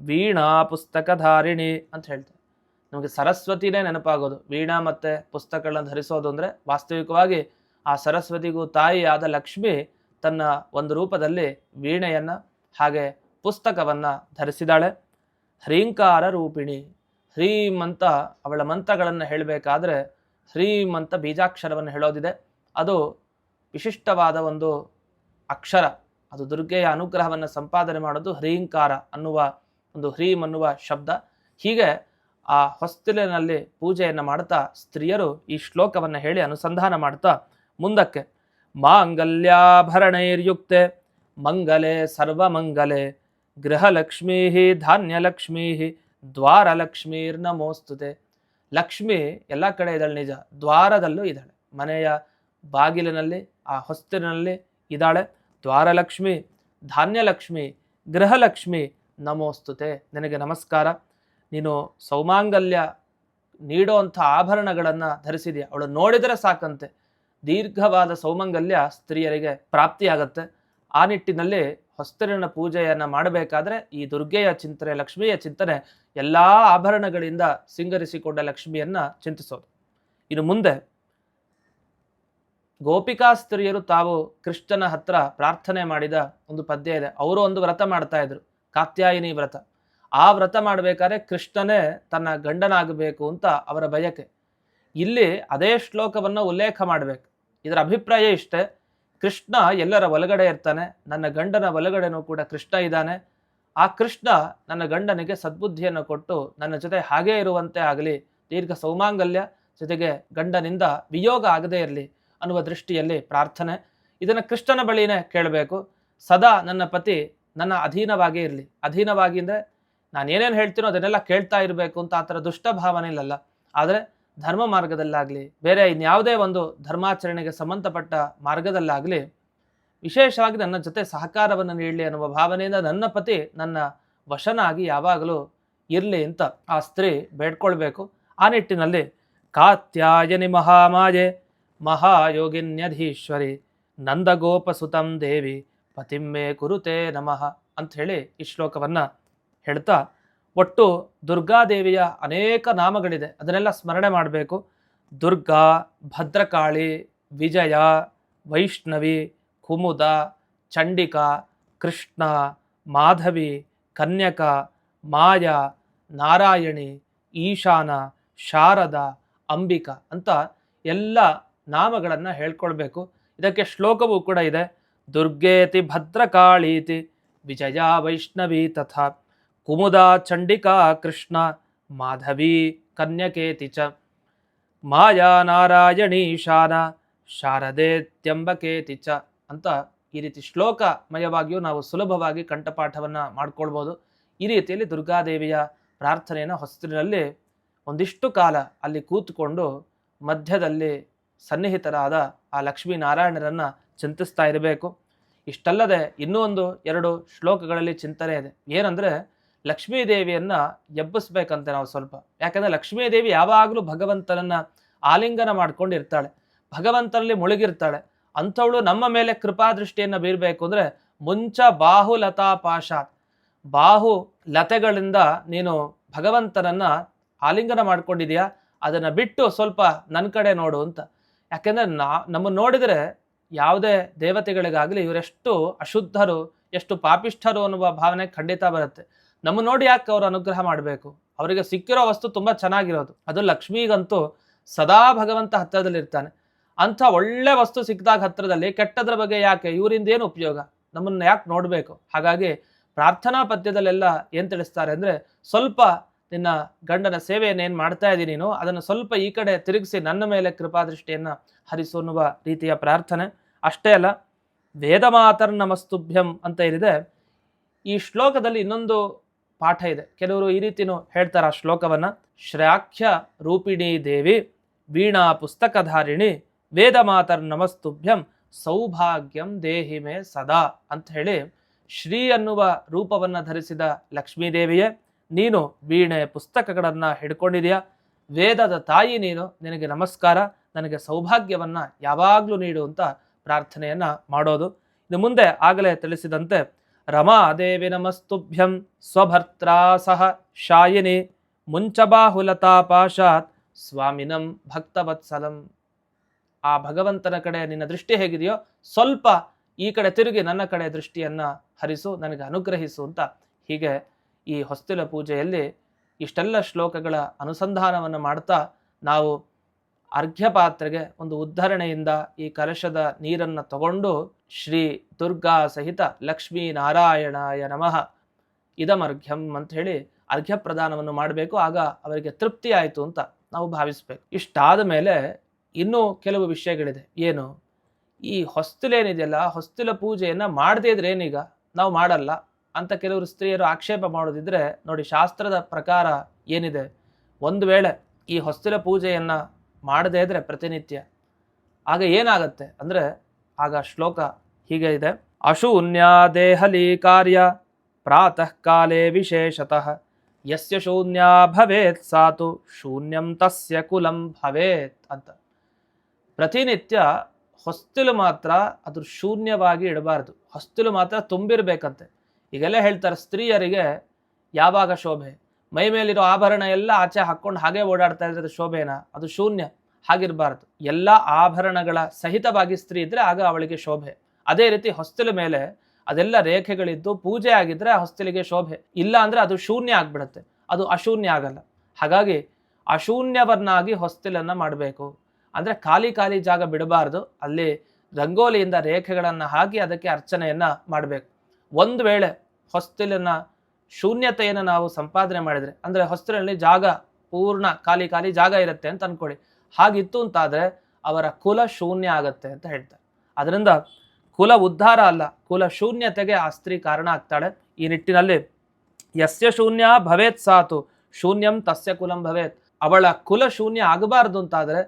ವೀಣಾ ಪುಸ್ತಕಧಾರಿಣಿ ಅಂತ ಹೇಳ್ತಾರೆ. ನಮಗೆ ಸರಸ್ವತಿನೇ ನೆನಪಾಗೋದು. ವೀಣಾ ಮತ್ತು ಪುಸ್ತಕಗಳನ್ನು ಧರಿಸೋದು ಅಂದರೆ ವಾಸ್ತವಿಕವಾಗಿ ಆ ಸರಸ್ವತಿಗೂ ತಾಯಿಯಾದ ಲಕ್ಷ್ಮಿ ತನ್ನ ಒಂದು ರೂಪದಲ್ಲಿ ವೀಣೆಯನ್ನು ಹಾಗೆ ಪುಸ್ತಕವನ್ನು ಧರಿಸಿದಾಳೆ. ಹ್ರೀಂಕಾರ ರೂಪಿಣಿ ಹ್ರೀಂ ಅಂತ ಅವಳ ಮಂತ್ರಗಳನ್ನು ಹೇಳಬೇಕಾದ್ರೆ ಹ್ರೀಂ ಅಂತ ಬೀಜಾಕ್ಷರವನ್ನು ಹೇಳೋದಿದೆ. ಅದು ವಿಶಿಷ್ಟವಾದ ಒಂದು ಅಕ್ಷರ. ಅದು ದುರ್ಗೆಯ ಅನುಗ್ರಹವನ್ನು ಸಂಪಾದನೆ ಮಾಡೋದು ಹ್ರೀಂಕಾರ ಅನ್ನುವ ಒಂದು ಹ್ರೀಂ ಅನ್ನುವ ಶಬ್ದ. ಹೀಗೆ ಆ ಹೊಸ್ತಿಲಿನಲ್ಲಿ ಪೂಜೆಯನ್ನು ಮಾಡ್ತಾ ಸ್ತ್ರೀಯರು ಈ ಶ್ಲೋಕವನ್ನು ಹೇಳಿ ಅನುಸಂಧಾನ ಮಾಡ್ತಾ ಮುಂದಕ್ಕೆ. ಮಾಂಗಲ್ಯಾಭರಣೈರ್ಯುಕ್ತೆ, ಮಂಗಲೆ ಸರ್ವಮಂಗಲೆ ಗೃಹಲಕ್ಷ್ಮೀ ಧಾನ್ಯಲಕ್ಷ್ಮೀ ದ್ವಾರಲಕ್ಷ್ಮೀರ್ನಮೋಸ್ತುತೆ. ಲಕ್ಷ್ಮಿ ಎಲ್ಲ ಕಡೆ ಇದ್ದಾಳೆ ನಿಜ, ದ್ವಾರದಲ್ಲೂ ಇದ್ದಾಳೆ. ಮನೆಯ ಬಾಗಿಲಿನಲ್ಲಿ, ಆ ಹೊಸ್ತಿನಲ್ಲಿ ಇದ್ದಾಳೆ. ದ್ವಾರಲಕ್ಷ್ಮಿ, ಧಾನ್ಯಲಕ್ಷ್ಮಿ, ಗೃಹಲಕ್ಷ್ಮಿ ನಮೋಸ್ತುತೆ. ನಿನಗೆ ನಮಸ್ಕಾರ. ನೀನು ಸೌಮಾಂಗಲ್ಯ ನೀಡೋವಂಥ ಆಭರಣಗಳನ್ನು ಧರಿಸಿದೆಯಾ? ಅವಳು ನೋಡಿದರೆ ಸಾಕಂತೆ. ದೀರ್ಘವಾದ ಸೌಮಂಗಲ್ಯ ಸ್ತ್ರೀಯರಿಗೆ ಪ್ರಾಪ್ತಿಯಾಗತ್ತೆ. ಆ ನಿಟ್ಟಿನಲ್ಲಿ ಹೊಸ್ತರಿನ ಪೂಜೆಯನ್ನು ಮಾಡಬೇಕಾದ್ರೆ ಈ ದುರ್ಗೆಯ ಚಿಂತನೆ, ಲಕ್ಷ್ಮಿಯ ಚಿಂತನೆ, ಎಲ್ಲ ಆಭರಣಗಳಿಂದ ಸಿಂಗರಿಸಿಕೊಂಡ ಲಕ್ಷ್ಮಿಯನ್ನ ಚಿಂತಿಸೋದು. ಇನ್ನು ಮುಂದೆ ಗೋಪಿಕಾ ಸ್ತ್ರೀಯರು ತಾವು ಕೃಷ್ಣನ ಹತ್ರ ಪ್ರಾರ್ಥನೆ ಮಾಡಿದ ಒಂದು ಪದ್ಯ ಇದೆ. ಅವರು ಒಂದು ವ್ರತ ಮಾಡ್ತಾ ಇದ್ರು. ಕಾತ್ಯಾಯಿನಿ ವ್ರತ. ಆ ವ್ರತ ಮಾಡಬೇಕಾದ್ರೆ ಕೃಷ್ಣನೇ ತನ್ನ ಗಂಡನಾಗಬೇಕು ಅಂತ ಅವರ ಬಯಕೆ. ಇಲ್ಲಿ ಅದೇ ಶ್ಲೋಕವನ್ನು ಉಲ್ಲೇಖ ಮಾಡಬೇಕು. ಇದರ ಅಭಿಪ್ರಾಯ ಇಷ್ಟೇ. ಕೃಷ್ಣ ಎಲ್ಲರ ಒಳಗಡೆ ಇರ್ತಾನೆ. ನನ್ನ ಗಂಡನ ಒಳಗಡೆನೂ ಕೂಡ ಕೃಷ್ಣ ಇದ್ದಾನೆ. ಆ ಕೃಷ್ಣ ನನ್ನ ಗಂಡನಿಗೆ ಸದ್ಬುದ್ಧಿಯನ್ನು ಕೊಟ್ಟು ನನ್ನ ಜೊತೆ ಹಾಗೇ ಇರುವಂತೆ ಆಗಲಿ, ದೀರ್ಘ ಸೌಮಾಂಗಲ್ಯ ಜೊತೆಗೆ ಗಂಡನಿಂದ ವಿಯೋಗ ಆಗದೇ ಇರಲಿ ಅನ್ನುವ ದೃಷ್ಟಿಯಲ್ಲಿ ಪ್ರಾರ್ಥನೆ. ಇದನ್ನು ಕೃಷ್ಣನ ಬಳಿನೇ ಕೇಳಬೇಕು. ಸದಾ ನನ್ನ ಪತಿ ನನ್ನ ಅಧೀನವಾಗೇ ಇರಲಿ. ಅಧೀನವಾಗಿ ಅಂದರೆ ನಾನು ಏನೇನು ಹೇಳ್ತೀನೋ ಅದನ್ನೆಲ್ಲ ಕೇಳ್ತಾ ಇರಬೇಕು ಅಂತ ಆ ಥರ ದುಷ್ಟ ಇಲ್ಲಲ್ಲ. ಆದರೆ ಧರ್ಮ ಮಾರ್ಗದಲ್ಲಾಗಲಿ, ಬೇರೆ ಇನ್ಯಾವುದೇ ಒಂದು ಧರ್ಮಾಚರಣೆಗೆ ಸಂಬಂಧಪಟ್ಟ ಮಾರ್ಗದಲ್ಲಾಗಲಿ, ವಿಶೇಷವಾಗಿ ನನ್ನ ಜೊತೆ ಸಹಕಾರವನ್ನು ನೀಡಲಿ ಅನ್ನುವ ಭಾವನೆಯಿಂದ ನನ್ನ ಪತಿ ನನ್ನ ವಶನಾಗಿ ಯಾವಾಗಲೂ ಇರಲಿ ಅಂತ ಆ ಸ್ತ್ರೀ ಬೇಡ್ಕೊಳ್ಬೇಕು. ಆ ನಿಟ್ಟಿನಲ್ಲಿ ಕಾತ್ಯಾಯನಿ ಮಹಾಮಾಯೆ ಮಹಾಯೋಗಿನ್ಯಧೀಶ್ವರಿ ನಂದಗೋಪಸುತಂ ದೇವಿ ಪತಿಮ್ಮೆ ಕುರುತೆ ನಮಃ ಅಂತ ಹೇಳಿ ಈ ಶ್ಲೋಕವನ್ನು ಹೇಳ್ತಾ, ಒಟ್ಟು ದುರ್ಗಾದೇವಿಯ ಅನೇಕ ನಾಮಗಳಿದೆ. ಅದನ್ನೆಲ್ಲ ಸ್ಮರಣೆ ಮಾಡಬೇಕು. ದುರ್ಗಾ, ಭದ್ರಕಾಳಿ, ವಿಜಯ, ವೈಷ್ಣವಿ, ಕುಮುದ, ಚಂಡಿಕಾ, ಕೃಷ್ಣ, ಮಾಧವಿ, ಕನ್ಯಕ, ಮಾಯ, ನಾರಾಯಣಿ, ಈಶಾನ, ಶಾರದ, ಅಂಬಿಕಾ ಅಂತ ಎಲ್ಲ ನಾಮಗಳನ್ನು ಹೇಳ್ಕೊಳ್ಬೇಕು. ಇದಕ್ಕೆ ಶ್ಲೋಕವೂ ಕೂಡ ಇದೆ. ದುರ್ಗೇತಿ ಭದ್ರಕಾಳೀತಿ ವಿಜಯ ವೈಷ್ಣವಿ ತಥಾ ಕುಮುದ ಚಂಡಿಕಾ ಕೃಷ್ಣ ಮಾಧವಿ ಕನ್ಯಕೇತಿ ಚ ಮಾಯಾ ನಾರಾಯಣೀಶಾನ ಶಾರದೇತ್ಯಂಬಕೇತಿ ಚ ಅಂತ ಈ ರೀತಿ ಶ್ಲೋಕಮಯವಾಗಿಯೂ ನಾವು ಸುಲಭವಾಗಿ ಕಂಠಪಾಠವನ್ನು ಮಾಡ್ಕೊಳ್ಬೋದು. ಈ ರೀತಿಯಲ್ಲಿ ದುರ್ಗಾದೇವಿಯ ಪ್ರಾರ್ಥನೆಯನ್ನು ಹೊಸತಿನಲ್ಲಿ ಒಂದಿಷ್ಟು ಕಾಲ ಅಲ್ಲಿ ಕೂತ್ಕೊಂಡು ಮಧ್ಯದಲ್ಲಿ ಸನ್ನಿಹಿತರಾದ ಆ ಲಕ್ಷ್ಮೀನಾರಾಯಣರನ್ನು ಚಿಂತಿಸ್ತಾ ಇರಬೇಕು. ಇಷ್ಟಲ್ಲದೆ ಇನ್ನೂ ಒಂದು ಎರಡು ಶ್ಲೋಕಗಳಲ್ಲಿ ಚಿಂತನೆ ಇದೆ. ಏನಂದರೆ ಲಕ್ಷ್ಮೀದೇವಿಯನ್ನು ಎಬ್ಬಿಸ್ಬೇಕಂತೆ ನಾವು ಸ್ವಲ್ಪ. ಯಾಕಂದರೆ ಲಕ್ಷ್ಮೀದೇವಿ ಯಾವಾಗಲೂ ಭಗವಂತನನ್ನು ಆಲಿಂಗನ ಮಾಡ್ಕೊಂಡು ಇರ್ತಾಳೆ ಭಗವಂತನಲ್ಲಿ ಮುಳುಗಿರ್ತಾಳೆ. ಅಂಥವಳು ನಮ್ಮ ಮೇಲೆ ಕೃಪಾದೃಷ್ಟಿಯನ್ನು ಬೀರಬೇಕು ಅಂದರೆ ಮುಂಚ ಬಾಹು ಲತಾ ಪಾಶಾತ್. ಬಾಹು ಲತೆಗಳಿಂದ ನೀನು ಭಗವಂತನನ್ನ ಆಲಿಂಗನ ಮಾಡ್ಕೊಂಡಿದೀಯಾ? ಅದನ್ನು ಬಿಟ್ಟು ಸ್ವಲ್ಪ ನನ್ನ ಕಡೆ ನೋಡು ಅಂತ. ಯಾಕೆಂದರೆ ನಾ ನಮ್ಮನ್ನು ನೋಡಿದರೆ ಯಾವುದೇ ದೇವತೆಗಳಿಗಾಗಲಿ ಇವರೆಷ್ಟು ಅಶುದ್ಧರು, ಎಷ್ಟು ಪಾಪಿಷ್ಠರು ಅನ್ನುವ ಭಾವನೆ ಖಂಡಿತ ಬರುತ್ತೆ. ನಮ್ಮ ನೋಡಿ ಯಾಕೆ ಅವರು ಅನುಗ್ರಹ ಮಾಡಬೇಕು? ಅವರಿಗೆ ಸಿಕ್ಕಿರೋ ವಸ್ತು ತುಂಬ ಚೆನ್ನಾಗಿರೋದು. ಅದು ಲಕ್ಷ್ಮಿಗಂತೂ ಸದಾ ಭಗವಂತ ಹತ್ತಿರದಲ್ಲಿರ್ತಾನೆ ಅಂಥ ಒಳ್ಳೆ ವಸ್ತು ಸಿಕ್ಕಿದಾಗ ಹತ್ತಿರದಲ್ಲಿ ಕೆಟ್ಟದ್ರ ಬಗ್ಗೆ ಯಾಕೆ? ಇವರಿಂದ ಏನು ಉಪಯೋಗ? ನಮ್ಮನ್ನು ಯಾಕೆ ನೋಡಬೇಕು? ಹಾಗಾಗಿ ಪ್ರಾರ್ಥನಾ ಪದ್ಯದಲ್ಲೆಲ್ಲ ಏನು ತಿಳಿಸ್ತಾರೆ ಅಂದರೆ ಸ್ವಲ್ಪ ನಿನ್ನ ಗಂಡನ ಸೇವೆಯನ್ನು ಏನು ಮಾಡ್ತಾ ಇದ್ದೀನಿ ನೀನು, ಅದನ್ನು ಸ್ವಲ್ಪ ಈ ಕಡೆ ತಿರುಗಿಸಿ ನನ್ನ ಮೇಲೆ ಕೃಪಾದೃಷ್ಟಿಯನ್ನು ಹರಿಸು ಅನ್ನುವ ರೀತಿಯ ಪ್ರಾರ್ಥನೆ. ಅಷ್ಟೇ ಅಲ್ಲ, ವೇದ ಮಾತರ್ ನಮಸ್ತುಭ್ಯಂ ಅಂತ ಏನಿದೆ ಈ ಶ್ಲೋಕದಲ್ಲಿ ಇನ್ನೊಂದು ಪಾಠ ಇದೆ. ಕೆಲವರು ಈ ರೀತಿನೂ ಹೇಳ್ತಾರೆ ಆ ಶ್ಲೋಕವನ್ನು. ಶ್ರಾಖ್ಯ ರೂಪಿಣಿ ದೇವಿ, ವೀಣಾ ಪುಸ್ತಕಧಾರಿಣಿ, ವೇದ ಮಾತರ್ ನಮಸ್ತುಭ್ಯಂ, ಸೌಭಾಗ್ಯಂ ದೇಹಿ ಮೇ ಸದಾ ಅಂತ ಹೇಳಿ ಶ್ರೀ ಅನ್ನುವ ರೂಪವನ್ನು ಧರಿಸಿದ ಲಕ್ಷ್ಮೀದೇವಿಯೇ ನೀನು ವೀಣೆ ಪುಸ್ತಕಗಳನ್ನು ಹಿಡ್ಕೊಂಡಿದೆಯಾ? ವೇದದ ತಾಯಿ ನೀನು, ನಿನಗೆ ನಮಸ್ಕಾರ, ನನಗೆ ಸೌಭಾಗ್ಯವನ್ನು ಯಾವಾಗಲೂ ಅಂತ ಪ್ರಾರ್ಥನೆಯನ್ನು ಮಾಡೋದು. ಇನ್ನು ಮುಂದೆ ಆಗಲೇ ತಿಳಿಸಿದಂತೆ ರಮಾದೇವಿ ನಮಸ್ತುಭ್ಯಂ ಸ್ವಭರ್ತ್ರಾ ಸಹ ಶಾಯಿನಿ ಮುಂಚಬಾಹುಲತಾ ಪಾಶಾತ್ ಸ್ವಾಮಿನಂ ಭಕ್ತವತ್ಸಲಂ. ಆ ಭಗವಂತನ ಕಡೆ ನಿನ್ನ ದೃಷ್ಟಿ ಹೇಗಿದೆಯೋ, ಸ್ವಲ್ಪ ಈ ಕಡೆ ತಿರುಗಿ ನನ್ನ ಕಡೆ ದೃಷ್ಟಿಯನ್ನು ಹರಿಸು, ನನಗೆ ಅನುಗ್ರಹಿಸು ಅಂತ ಹೀಗೆ ಈ ಹೊಸ್ತಿಲ ಪೂಜೆಯಲ್ಲಿ ಇಷ್ಟೆಲ್ಲ ಶ್ಲೋಕಗಳ ಅನುಸಂಧಾನವನ್ನು ಮಾಡ್ತಾ ನಾವು ಅರ್ಘ್ಯ ಪಾತ್ರೆಗೆ ಒಂದು ಉದ್ಧರಣೆಯಿಂದ ಈ ಕಲಶದ ನೀರನ್ನು ತಗೊಂಡು ಶ್ರೀ ದುರ್ಗಾ ಸಹಿತ ಲಕ್ಷ್ಮೀ ನಾರಾಯಣಾಯ ನಮಃ. ಇದಮರ್ಘ್ಯಂ ಅಂತ ಹೇಳಿ ಅರ್ಘ್ಯ ಪ್ರದಾನವನ್ನು ಮಾಡಬೇಕು, ಆಗ ಅವರಿಗೆ ತೃಪ್ತಿ ಆಯಿತು ಅಂತ ನಾವು ಭಾವಿಸ್ಬೇಕು. ಇಷ್ಟಾದ ಮೇಲೆ ಇನ್ನೂ ಕೆಲವು ವಿಷಯಗಳಿದೆ. ಏನು? ಈ ಹೊಸ್ತಿಲೇನಿದೆಯಲ್ಲ, ಹೊಸ್ತಿಲ ಪೂಜೆಯನ್ನು ಮಾಡದೇ ಇದ್ರೆ ಏನೀಗ? ನಾವು ಮಾಡಲ್ಲ. ಅಂತ ಕೆಲವರು ಸ್ತ್ರೀಯರು ಆಕ್ಷೇಪ ಮಾಡೋದಿದ್ರೆ ನೋಡಿ ಶಾಸ್ತ್ರದ ಪ್ರಕಾರ ಏನಿದೆ? ಒಂದು ವೇಳೆ ಈ ಹೊಸ್ತಿಲ ಪೂಜೆಯನ್ನು ಮಾಡದೇ ಇದ್ರೆ ಪ್ರತಿನಿತ್ಯ. ಆಗ ಏನಾಗತ್ತೆ? ಅಂದರೆ ಆಗ ಶ್ಲೋಕ ಹೀಗೆ ಇದೆ. ಅಶೂನ್ಯ ದೇಹಲಿ ಕಾರ್ಯ ಪ್ರಾತಃ ಕಾಲೇ ವಿಶೇಷತಃ. ಯಸ್ಯ ಶೂನ್ಯ ಭವೇತ್ ಸಾತು ಶೂನ್ಯಂ ತಸ್ಯ ಕುಲಂ ಭವೇತ್ ಅಂತ. ಪ್ರತಿನಿತ್ಯ ಹೊಸ್ತಿಲು ಮಾತ್ರ ಅದು ಶೂನ್ಯವಾಗಿ ಇಡಬಾರ್ದು. ಹೊಸ್ತಿಲು ಮಾತ್ರ ತುಂಬಿರ್ಬೇಕಂತೆ. ಈಗೆಲ್ಲ ಹೇಳ್ತಾರೆ, ಸ್ತ್ರೀಯರಿಗೆ ಯಾವಾಗ ಶೋಭೆ? ಮೈ ಮೇಲಿರೋ ಆಭರಣ ಎಲ್ಲ ಆಚೆ ಹಾಕ್ಕೊಂಡು ಹಾಗೆ ಓಡಾಡ್ತಾ ಇದ್ರೆ ಅದು ಶೋಭೆನಾ? ಅದು ಶೂನ್ಯ, ಹಾಗಿರಬಾರ್ದು. ಎಲ್ಲ ಆಭರಣಗಳ ಸಹಿತವಾಗಿ ಸ್ತ್ರೀ ಇದ್ರೆ ಆಗ ಅವಳಿಗೆ ಶೋಭೆ. ಅದೇ ರೀತಿ ಹೊಸ್ತಿಲ ಮೇಲೆ ಅದೆಲ್ಲ ರೇಖೆಗಳಿದ್ದು ಪೂಜೆ ಆಗಿದ್ರೆ ಆ ಹೊಸ್ತಿಲಿಗೆ ಶೋಭೆ. ಇಲ್ಲ ಅಂದ್ರೆ ಅದು ಶೂನ್ಯ ಆಗ್ಬಿಡುತ್ತೆ. ಅದು ಅಶೂನ್ಯ ಆಗಲ್ಲ. ಹಾಗಾಗಿ ಅಶೂನ್ಯವನ್ನಾಗಿ ಹೊಸ್ತಿಲನ್ನ ಮಾಡಬೇಕು. ಅಂದ್ರೆ ಖಾಲಿ ಖಾಲಿ ಜಾಗ ಬಿಡಬಾರ್ದು. ಅಲ್ಲಿ ರಂಗೋಲಿಯಿಂದ ರೇಖೆಗಳನ್ನು ಹಾಕಿ ಅದಕ್ಕೆ ಅರ್ಚನೆಯನ್ನ ಮಾಡಬೇಕು. ಒಂದು ವೇಳೆ ಹೊಸ್ತಿಲಿನ ಶೂನ್ಯತೆಯನ್ನು ನಾವು ಸಂಪಾದನೆ ಮಾಡಿದರೆ, ಅಂದರೆ ಹೊಸ್ತಿಲಲ್ಲಿ ಜಾಗ ಪೂರ್ಣ ಖಾಲಿ ಖಾಲಿ ಜಾಗ ಇರುತ್ತೆ ಅಂತ ಅಂದ್ಕೊಳ್ಳಿ ಹಾಗಿತ್ತು ಅಂತಾದರೆ ಅವರ ಕುಲ ಶೂನ್ಯ ಆಗತ್ತೆ ಅಂತ ಹೇಳ್ತಾರೆ. ಅದರಿಂದ ಕುಲ ಉದ್ಧಾರ ಅಲ್ಲ, ಕುಲ ಶೂನ್ಯತೆಗೆ ಆ ಸ್ತ್ರೀ ಕಾರಣ ಆಗ್ತಾಳೆ. ಈ ನಿಟ್ಟಿನಲ್ಲಿ ಯಸ್ಯ ಶೂನ್ಯ ಭವೇತ್ ಸಾತು, ಶೂನ್ಯಂ ತಸ್ಯ ಕುಲಂ ಭವೇತ್. ಅವಳ ಕುಲ ಶೂನ್ಯ ಆಗಬಾರ್ದು ಅಂತಾದರೆ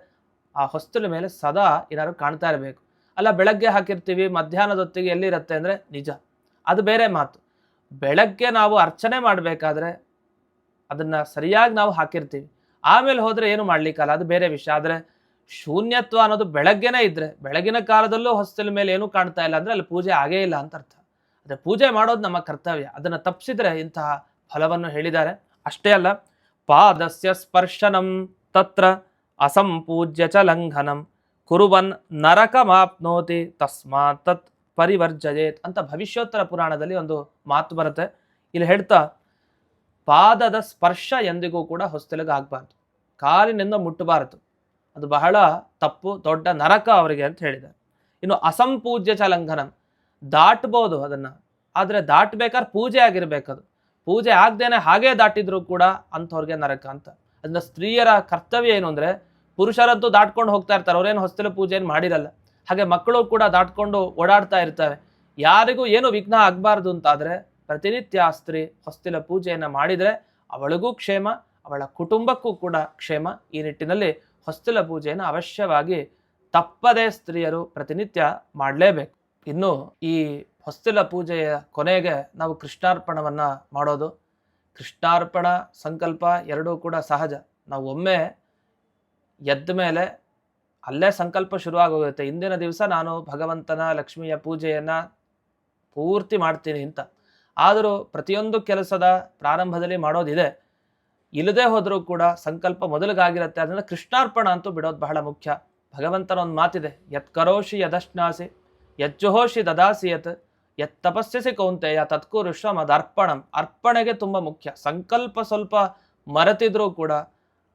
ಆ ಹೊಸ್ತಿಲ ಮೇಲೆ ಸದಾ ಏನಾದ್ರು ಕಾಣ್ತಾ ಇರಬೇಕು. ಅಲ್ಲ, ಬೆಳಗ್ಗೆ ಹಾಕಿರ್ತೀವಿ, ಮಧ್ಯಾಹ್ನದೊತ್ತಿಗೆ ಎಲ್ಲಿರುತ್ತೆ ಅಂದರೆ ನಿಜ. ಅದು ಬೇರೆ ಮಾತು. ಬೆಳಗ್ಗೆ ನಾವು ಅರ್ಚನೆ ಮಾಡಬೇಕಾದ್ರೆ ಅದನ್ನ ಸರಿಯಾಗಿ ನಾವು ಹಾಕಿರ್ತೀವಿ. ಆಮೇಲೆ ಹೋದರೆ ಏನು ಮಾಡ್ಲಿಕ್ಕಲ್ಲ? ಅದು ಬೇರೆ ವಿಷಯ. ಆದ್ರೆ ಶೂನ್ಯತ್ವ ಅನ್ನೋದು ಬೆಳಗ್ಗೆನೇ ಇದ್ರೆ, ಬೆಳಗಿನ ಕಾಲದಲ್ಲೂ ಹೊಸ್ತಿಲ ಮೇಲೆ ಏನೂ ಕಾಣ್ತಾ ಇಲ್ಲ ಅಂದ್ರೆ ಅಲ್ಲಿ ಪೂಜೆ ಆಗೇ ಇಲ್ಲ ಅಂತ ಅರ್ಥ. ಅದೇ ಪೂಜೆ ಮಾಡೋದು ನಮ್ಮ ಕರ್ತವ್ಯ. ಅದನ್ನ ತಪ್ಪಿಸಿದ್ರೆ ಇಂತಹ ಫಲವನ್ನು ಹೇಳಿದ್ದಾರೆ. ಅಷ್ಟೇ ಅಲ್ಲ, ಪಾದಸ್ಯ ಸ್ಪರ್ಶನಂ ತತ್ರ ಅಸಂಪೂಜ್ಯ ಚ ಲಂಘನಂ. ಕುರುವನ್ ನರಕಮಾಪ್ನೋತಿ ತಸ್ಮಾತ್ ತತ್ ಪರಿವರ್ಜಯೇತ್ ಅಂತ ಭವಿಷ್ಯೋತ್ತರ ಪುರಾಣದಲ್ಲಿ ಒಂದು ಮಾತು ಬರುತ್ತೆ. ಇಲ್ಲಿ ಹೇಳ್ತಾ, ಪಾದದ ಸ್ಪರ್ಶ ಎಂದಿಗೂ ಕೂಡ ಹೊಸ್ತಿಲಗ ಆಗ್ಬಾರ್ದು ಕಾಲಿನಿಂದ ಮುಟ್ಟಬಾರದು. ಅದು ಬಹಳ ತಪ್ಪು, ದೊಡ್ಡ ನರಕ ಅವರಿಗೆ ಅಂತ ಹೇಳಿದ್ದಾರೆ. ಇನ್ನು ಅಸಂಪೂಜ್ಯ ಚ ಲಂಘನ ದಾಟ್ಬೋದು ಅದನ್ನ. ಆದರೆ ದಾಟ್ಬೇಕಾದ್ರೆ ಪೂಜೆ ಆಗಿರ್ಬೇಕದು. ಪೂಜೆ ಆಗ್ದೇನೆ ಹಾಗೆ ದಾಟಿದ್ರು ಕೂಡ ಅಂಥವ್ರಿಗೆ ನರಕ ಅಂತ. ಅದನ್ನ ಸ್ತ್ರೀಯರ ಕರ್ತವ್ಯ ಏನು ಅಂದರೆ ಪುರುಷರಂತೂ ದಾಟ್ಕೊಂಡು ಹೋಗ್ತಾ ಇರ್ತಾರೆ. ಅವ್ರೇನು ಹೊಸ್ತಿಲ ಪೂಜೆ ಏನು ಮಾಡಿರಲ್ಲ. ಹಾಗೆ ಮಕ್ಕಳು ಕೂಡ ದಾಟ್ಕೊಂಡು ಓಡಾಡ್ತಾ ಇರ್ತಾರೆ. ಯಾರಿಗೂ ಏನು ವಿಘ್ನ ಆಗಬಾರ್ದು ಅಂತಾದರೆ ಪ್ರತಿನಿತ್ಯ ಸ್ತ್ರೀ ಹೊಸ್ತಿಲ ಪೂಜೆಯನ್ನು ಮಾಡಿದ್ರೆ ಅವಳಿಗೂ ಕ್ಷೇಮ, ಅವಳ ಕುಟುಂಬಕ್ಕೂ ಕೂಡ ಕ್ಷೇಮ. ಈ ನಿಟ್ಟಿನಲ್ಲಿ ಹೊಸ್ತಿಲ ಪೂಜೆಯನ್ನು ಅವಶ್ಯವಾಗಿ ತಪ್ಪದೇ ಸ್ತ್ರೀಯರು ಪ್ರತಿನಿತ್ಯ ಮಾಡಲೇಬೇಕು. ಇನ್ನು ಈ ಹೊಸ್ತಿಲ ಪೂಜೆಯ ಕೊನೆಗೆ ನಾವು ಕೃಷ್ಣಾರ್ಪಣವನ್ನ ಮಾಡೋದು. ಕೃಷ್ಣಾರ್ಪಣ ಸಂಕಲ್ಪ ಎರಡೂ ಕೂಡ ಸಹಜ. ನಾವು ಒಮ್ಮೆ ಎದ್ದ ಮೇಲೆ ಅಲ್ಲೇ ಸಂಕಲ್ಪ ಶುರುವಾಗೋಗುತ್ತೆ. ಇಂದಿನ ದಿವಸ ನಾನು ಭಗವಂತನ, ಲಕ್ಷ್ಮಿಯ ಪೂಜೆಯನ್ನು ಪೂರ್ತಿ ಮಾಡ್ತೀನಿ ಅಂತ. ಆದರೂ ಪ್ರತಿಯೊಂದು ಕೆಲಸದ ಪ್ರಾರಂಭದಲ್ಲಿ ಮಾಡೋದಿದೆ. ಇಲ್ಲದೆ ಹೋದರೂ ಕೂಡ ಸಂಕಲ್ಪ ಮೊದಲಿಗಾಗಿರುತ್ತೆ. ಅದರಿಂದ ಕೃಷ್ಣಾರ್ಪಣ ಅಂತೂ ಬಿಡೋದು ಬಹಳ ಮುಖ್ಯ. ಭಗವಂತನ ಒಂದು ಮಾತಿದೆ. ಯತ್ ಕರೋಷಿ ಯದಶ್ನಾಸಿ ಯಜ್ಜುಹೋಷಿ ದದಾಸಿ ಯತ್ ಯತ್ ತಪಸ್ಯಸಿ ಕೌಂತೆಯ ಅದು ಅರ್ಪಣಂ ಅರ್ಪಣೆಗೆ ತುಂಬ ಮುಖ್ಯ. ಸಂಕಲ್ಪ ಸ್ವಲ್ಪ ಮರೆತಿದ್ರೂ ಕೂಡ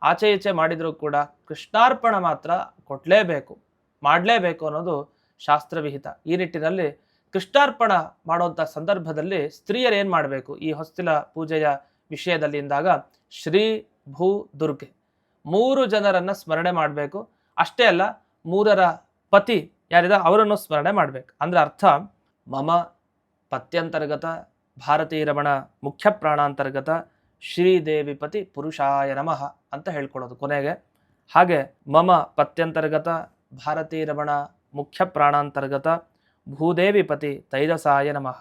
ಆಚೆ ಈಚೆ ಮಾಡಿದರೂ ಕೂಡ ಕೃಷ್ಣಾರ್ಪಣ ಮಾತ್ರ ಕೊಡಲೇಬೇಕು, ಮಾಡಲೇಬೇಕು ಅನ್ನೋದು ಶಾಸ್ತ್ರವಿಹಿತ. ಈ ನಿಟ್ಟಿನಲ್ಲಿ ಕೃಷ್ಣಾರ್ಪಣ ಮಾಡುವಂಥ ಸಂದರ್ಭದಲ್ಲಿ ಸ್ತ್ರೀಯರು ಏನು ಮಾಡಬೇಕು? ಈ ಹೊಸ್ತಿಲ ಪೂಜೆಯ ವಿಷಯದಲ್ಲಿ ಇಂದಾಗ ಶ್ರೀ ಭೂ ದುರ್ಗೆ. ಮೂರು ಜನರನ್ನು ಸ್ಮರಣೆ ಮಾಡಬೇಕು. ಅಷ್ಟೇ ಅಲ್ಲ, ಮೂರರ ಪತಿ ಯಾರಿದ? ಅವರನ್ನು ಸ್ಮರಣೆ ಮಾಡಬೇಕು. ಅಂದ್ರೆ ಅರ್ಥ, ಮಮ ಪತ್ಯಂತರ್ಗತ ಭಾರತೀ ರಮಣ ಮುಖ್ಯ ಪ್ರಾಣಾಂತರ್ಗತ ಶ್ರೀದೇವಿ ಪತಿ ಪುರುಷಾಯ ನಮಃ ಅಂತ ಹೇಳ್ಕೊಳ್ಳೋದು ಕೊನೆಗೆ. ಹಾಗೆ ಮಮ ಪತ್ಯಂತರ್ಗತ, ಭಾರತೀ ರಮಣ ಮುಖ್ಯ ಪ್ರಾಣಾಂತರ್ಗತ, ಭೂದೇವಿ ಪತಿ ತೈಜಸಾಯ ನಮಃ.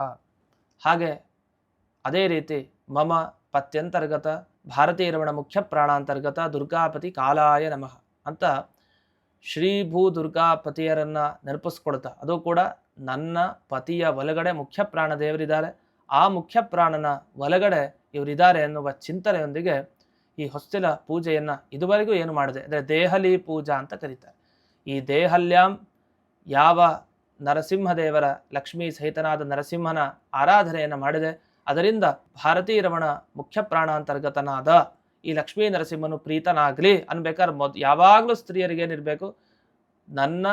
ಹಾಗೆ ಅದೇ ರೀತಿ ಮಮ ಪತ್ಯಂತರ್ಗತ ಭಾರತೀಯ ರಮಣ ಮುಖ್ಯ ಪ್ರಾಣಾಂತರ್ಗತ ದುರ್ಗಾಪತಿ ಕಾಲಾಯ ನಮಃ ಅಂತ ಶ್ರೀ ಭೂ ದುರ್ಗಾಪತಿಯರನ್ನ ನೆನಪಿಸ್ಕೊಳ್ತಾ. ಅದು ಕೂಡ ನನ್ನ ಪತಿಯ ಒಳಗಡೆ ಮುಖ್ಯ ಪ್ರಾಣ ದೇವರಿದ್ದಾರೆ ಆ ಮುಖ್ಯ ಪ್ರಾಣನ ಒಳಗಡೆ ಇವರಿದ್ದಾರೆ ಎನ್ನುವ ಚಿಂತನೆಯೊಂದಿಗೆ ಈ ಹೊಸ್ತಿಲ ಪೂಜೆಯನ್ನು ಇದುವರೆಗೂ ಏನು ಮಾಡಿದೆ ಅಂದರೆ ದೇಹಲಿ ಪೂಜಾ ಅಂತ ಕರೀತಾರೆ. ಈ ದೇಹಲ್ಯಾಂ ಯಾವ ನರಸಿಂಹದೇವರ ಲಕ್ಷ್ಮೀ ಸಹಿತನಾದ ನರಸಿಂಹನ ಆರಾಧನೆಯನ್ನು ಮಾಡಿದೆ. ಅದರಿಂದ ಭಾರತೀ ರಮಣ ಮುಖ್ಯ ಪ್ರಾಣಾಂತರ್ಗತನಾದ ಈ ಲಕ್ಷ್ಮೀ ನರಸಿಂಹನು ಪ್ರೀತನಾಗ್ಲಿ ಅನ್ಬೇಕಾದ್ರೆ ಮೊದ್ ಯಾವಾಗಲೂ ಸ್ತ್ರೀಯರಿಗೆ ಏನಿರಬೇಕು ನನ್ನ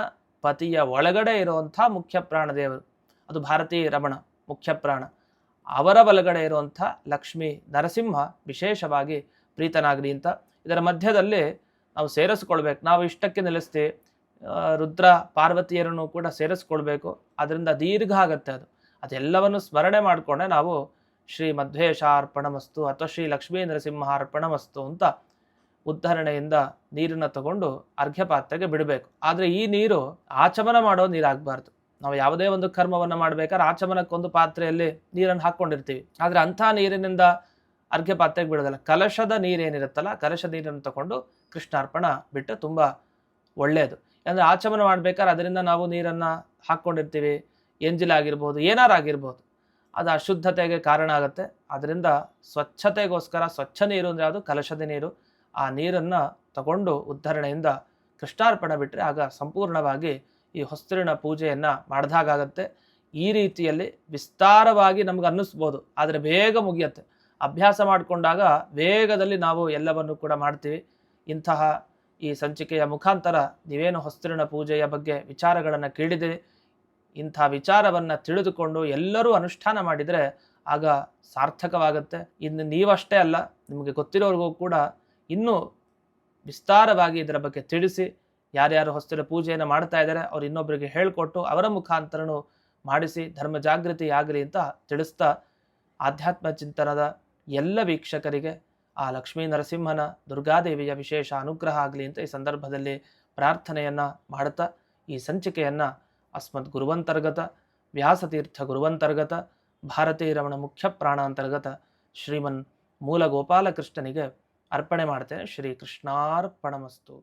ಪತಿಯ ಒಳಗಡೆ ಇರುವಂಥ ಮುಖ್ಯ ಪ್ರಾಣ ದೇವರು ಅದು ಭಾರತೀ ರಮಣ ಮುಖ್ಯ ಪ್ರಾಣ. ಅವರ ಬಲಗಡೆ ಇರುವಂಥ ಲಕ್ಷ್ಮಿ ನರಸಿಂಹ ವಿಶೇಷವಾಗಿ ಪ್ರೀತನಾಗಲಿ ಅಂತ ಇದರ ಮಧ್ಯದಲ್ಲಿ ನಾವು ಸೇರಿಸ್ಕೊಳ್ಬೇಕು. ನಾವು ಇಷ್ಟಕ್ಕೆ ನೆಲೆಸ್ತೀವಿ ರುದ್ರ, ಪಾರ್ವತಿಯರನ್ನು ಕೂಡ ಸೇರಿಸ್ಕೊಳ್ಬೇಕು. ಅದರಿಂದ ದೀರ್ಘ ಆಗುತ್ತೆ ಅದು. ಅದೆಲ್ಲವನ್ನು ಸ್ಮರಣೆ ಮಾಡಿಕೊಂಡೆ ನಾವು ಶ್ರೀ ಮಧ್ವೇಶಾರ್ಪಣಮಸ್ತು ಅಥವಾ ಶ್ರೀ ಲಕ್ಷ್ಮೀ ನರಸಿಂಹಾರ್ಪಣಮಸ್ತು ಅಂತ ಉದ್ಧರಣೆಯಿಂದ ನೀರನ್ನು ತಗೊಂಡು ಅರ್ಘ್ಯಪಾತ್ರೆಗೆ ಬಿಡಬೇಕು. ಆದರೆ ಈ ನೀರು ಆಚಮನ ಮಾಡೋ ನೀರಾಗಬಾರ್ದು. ನಾವು ಯಾವುದೇ ಒಂದು ಕರ್ಮವನ್ನು ಮಾಡಬೇಕಾದ್ರೆ ಆಚಮನಕ್ಕೊಂದು ಪಾತ್ರೆಯಲ್ಲಿ ನೀರನ್ನು ಹಾಕ್ಕೊಂಡಿರ್ತೀವಿ. ಆದರೆ ಅಂಥ ನೀರಿನಿಂದ ಅರ್ಘ್ಯ ಪಾತ್ರೆಗೆ ಬಿಡೋದಲ್ಲ. ಕಲಶದ ನೀರೇನಿರುತ್ತಲ್ಲ ಕಲಶ ನೀರನ್ನು ತಗೊಂಡು ಕೃಷ್ಣಾರ್ಪಣ ಬಿಟ್ಟು ತುಂಬ ಒಳ್ಳೆಯದು. ಯಾಕಂದರೆ ಆಚಮನ ಮಾಡಬೇಕಾದ್ರೆ ಅದರಿಂದ ನಾವು ನೀರನ್ನು ಹಾಕ್ಕೊಂಡಿರ್ತೀವಿ. ಎಂಜಿಲಾಗಿರ್ಬೋದು ಏನಾರಾಗಿರ್ಬೋದು ಅದು ಅಶುದ್ಧತೆಗೆ ಕಾರಣ ಆಗುತ್ತೆ. ಅದರಿಂದ ಸ್ವಚ್ಛತೆಗೋಸ್ಕರ, ಸ್ವಚ್ಛ ನೀರು ಅಂದರೆ ಅದು ಕಲಶದ ನೀರು. ಆ ನೀರನ್ನು ತಗೊಂಡು ಉದ್ಧರಣೆಯಿಂದ ಕೃಷ್ಣಾರ್ಪಣ ಬಿಟ್ಟರೆ ಆಗ ಸಂಪೂರ್ಣವಾಗಿ ಈ ಹೊಸ್ತಿರಿನ ಪೂಜೆಯನ್ನು ಮಾಡಿದಾಗತ್ತೆ ಈ ರೀತಿಯಲ್ಲಿ ವಿಸ್ತಾರವಾಗಿ ನಮ್ಗೆ ಅನ್ನಿಸ್ಬೋದು. ಆದರೆ ಬೇಗ ಮುಗಿಯುತ್ತೆ. ಅಭ್ಯಾಸ ಮಾಡಿಕೊಂಡಾಗ ವೇಗದಲ್ಲಿ ನಾವು ಎಲ್ಲವನ್ನು ಕೂಡ ಮಾಡ್ತೀವಿ. ಇಂತಹ ಈ ಸಂಚಿಕೆಯ ಮುಖಾಂತರ ನೀವೇನು ಹೊಸ್ತಿರಿನ ಪೂಜೆಯ ಬಗ್ಗೆ ವಿಚಾರಗಳನ್ನು ಕೇಳಿದೆ ಇಂಥ ವಿಚಾರವನ್ನು ತಿಳಿದುಕೊಂಡು ಎಲ್ಲರೂ ಅನುಷ್ಠಾನ ಮಾಡಿದರೆ ಆಗ ಸಾರ್ಥಕವಾಗುತ್ತೆ. ಇನ್ನು ನೀವಷ್ಟೇ ಅಲ್ಲ, ನಿಮಗೆ ಗೊತ್ತಿರೋರಿಗೂ ಕೂಡ ಇನ್ನೂ ವಿಸ್ತಾರವಾಗಿ ಇದರ ಬಗ್ಗೆ ತಿಳಿಸಿ ಯಾರ್ಯಾರು ಹೊಸ್ತಿರ ಪೂಜೆಯನ್ನು ಮಾಡ್ತಾ ಇದ್ದಾರೆ, ಅವ್ರು ಇನ್ನೊಬ್ಬರಿಗೆ ಹೇಳಿಕೊಟ್ಟು ಅವರ ಮುಖಾಂತರನು ಮಾಡಿಸಿ ಧರ್ಮ ಜಾಗೃತಿ ಆಗಲಿ ಅಂತ ತಿಳಿಸ್ತಾ ಆಧ್ಯಾತ್ಮ ಚಿಂತನದ ಎಲ್ಲ ವೀಕ್ಷಕರಿಗೆ ಆ ಲಕ್ಷ್ಮೀ ನರಸಿಂಹನ ದುರ್ಗಾದೇವಿಯ ವಿಶೇಷ ಅನುಗ್ರಹ ಆಗಲಿ ಅಂತ ಈ ಸಂದರ್ಭದಲ್ಲಿ ಪ್ರಾರ್ಥನೆಯನ್ನು ಮಾಡುತ್ತಾ ಈ ಸಂಚಿಕೆಯನ್ನು ಅಸ್ಮದ್ ಗುರುವಂತರ್ಗತ ವ್ಯಾಸತೀರ್ಥ ಗುರುವಂತರ್ಗತ, ಭಾರತೀ ರಮಣ ಮುಖ್ಯ ಪ್ರಾಣಾಂತರ್ಗತ ಶ್ರೀಮನ್ ಮೂಲ ಗೋಪಾಲಕೃಷ್ಣನಿಗೆ ಅರ್ಪಣೆ ಮಾಡ್ತೇನೆ. ಶ್ರೀ ಕೃಷ್ಣಾರ್ಪಣಮಸ್ತು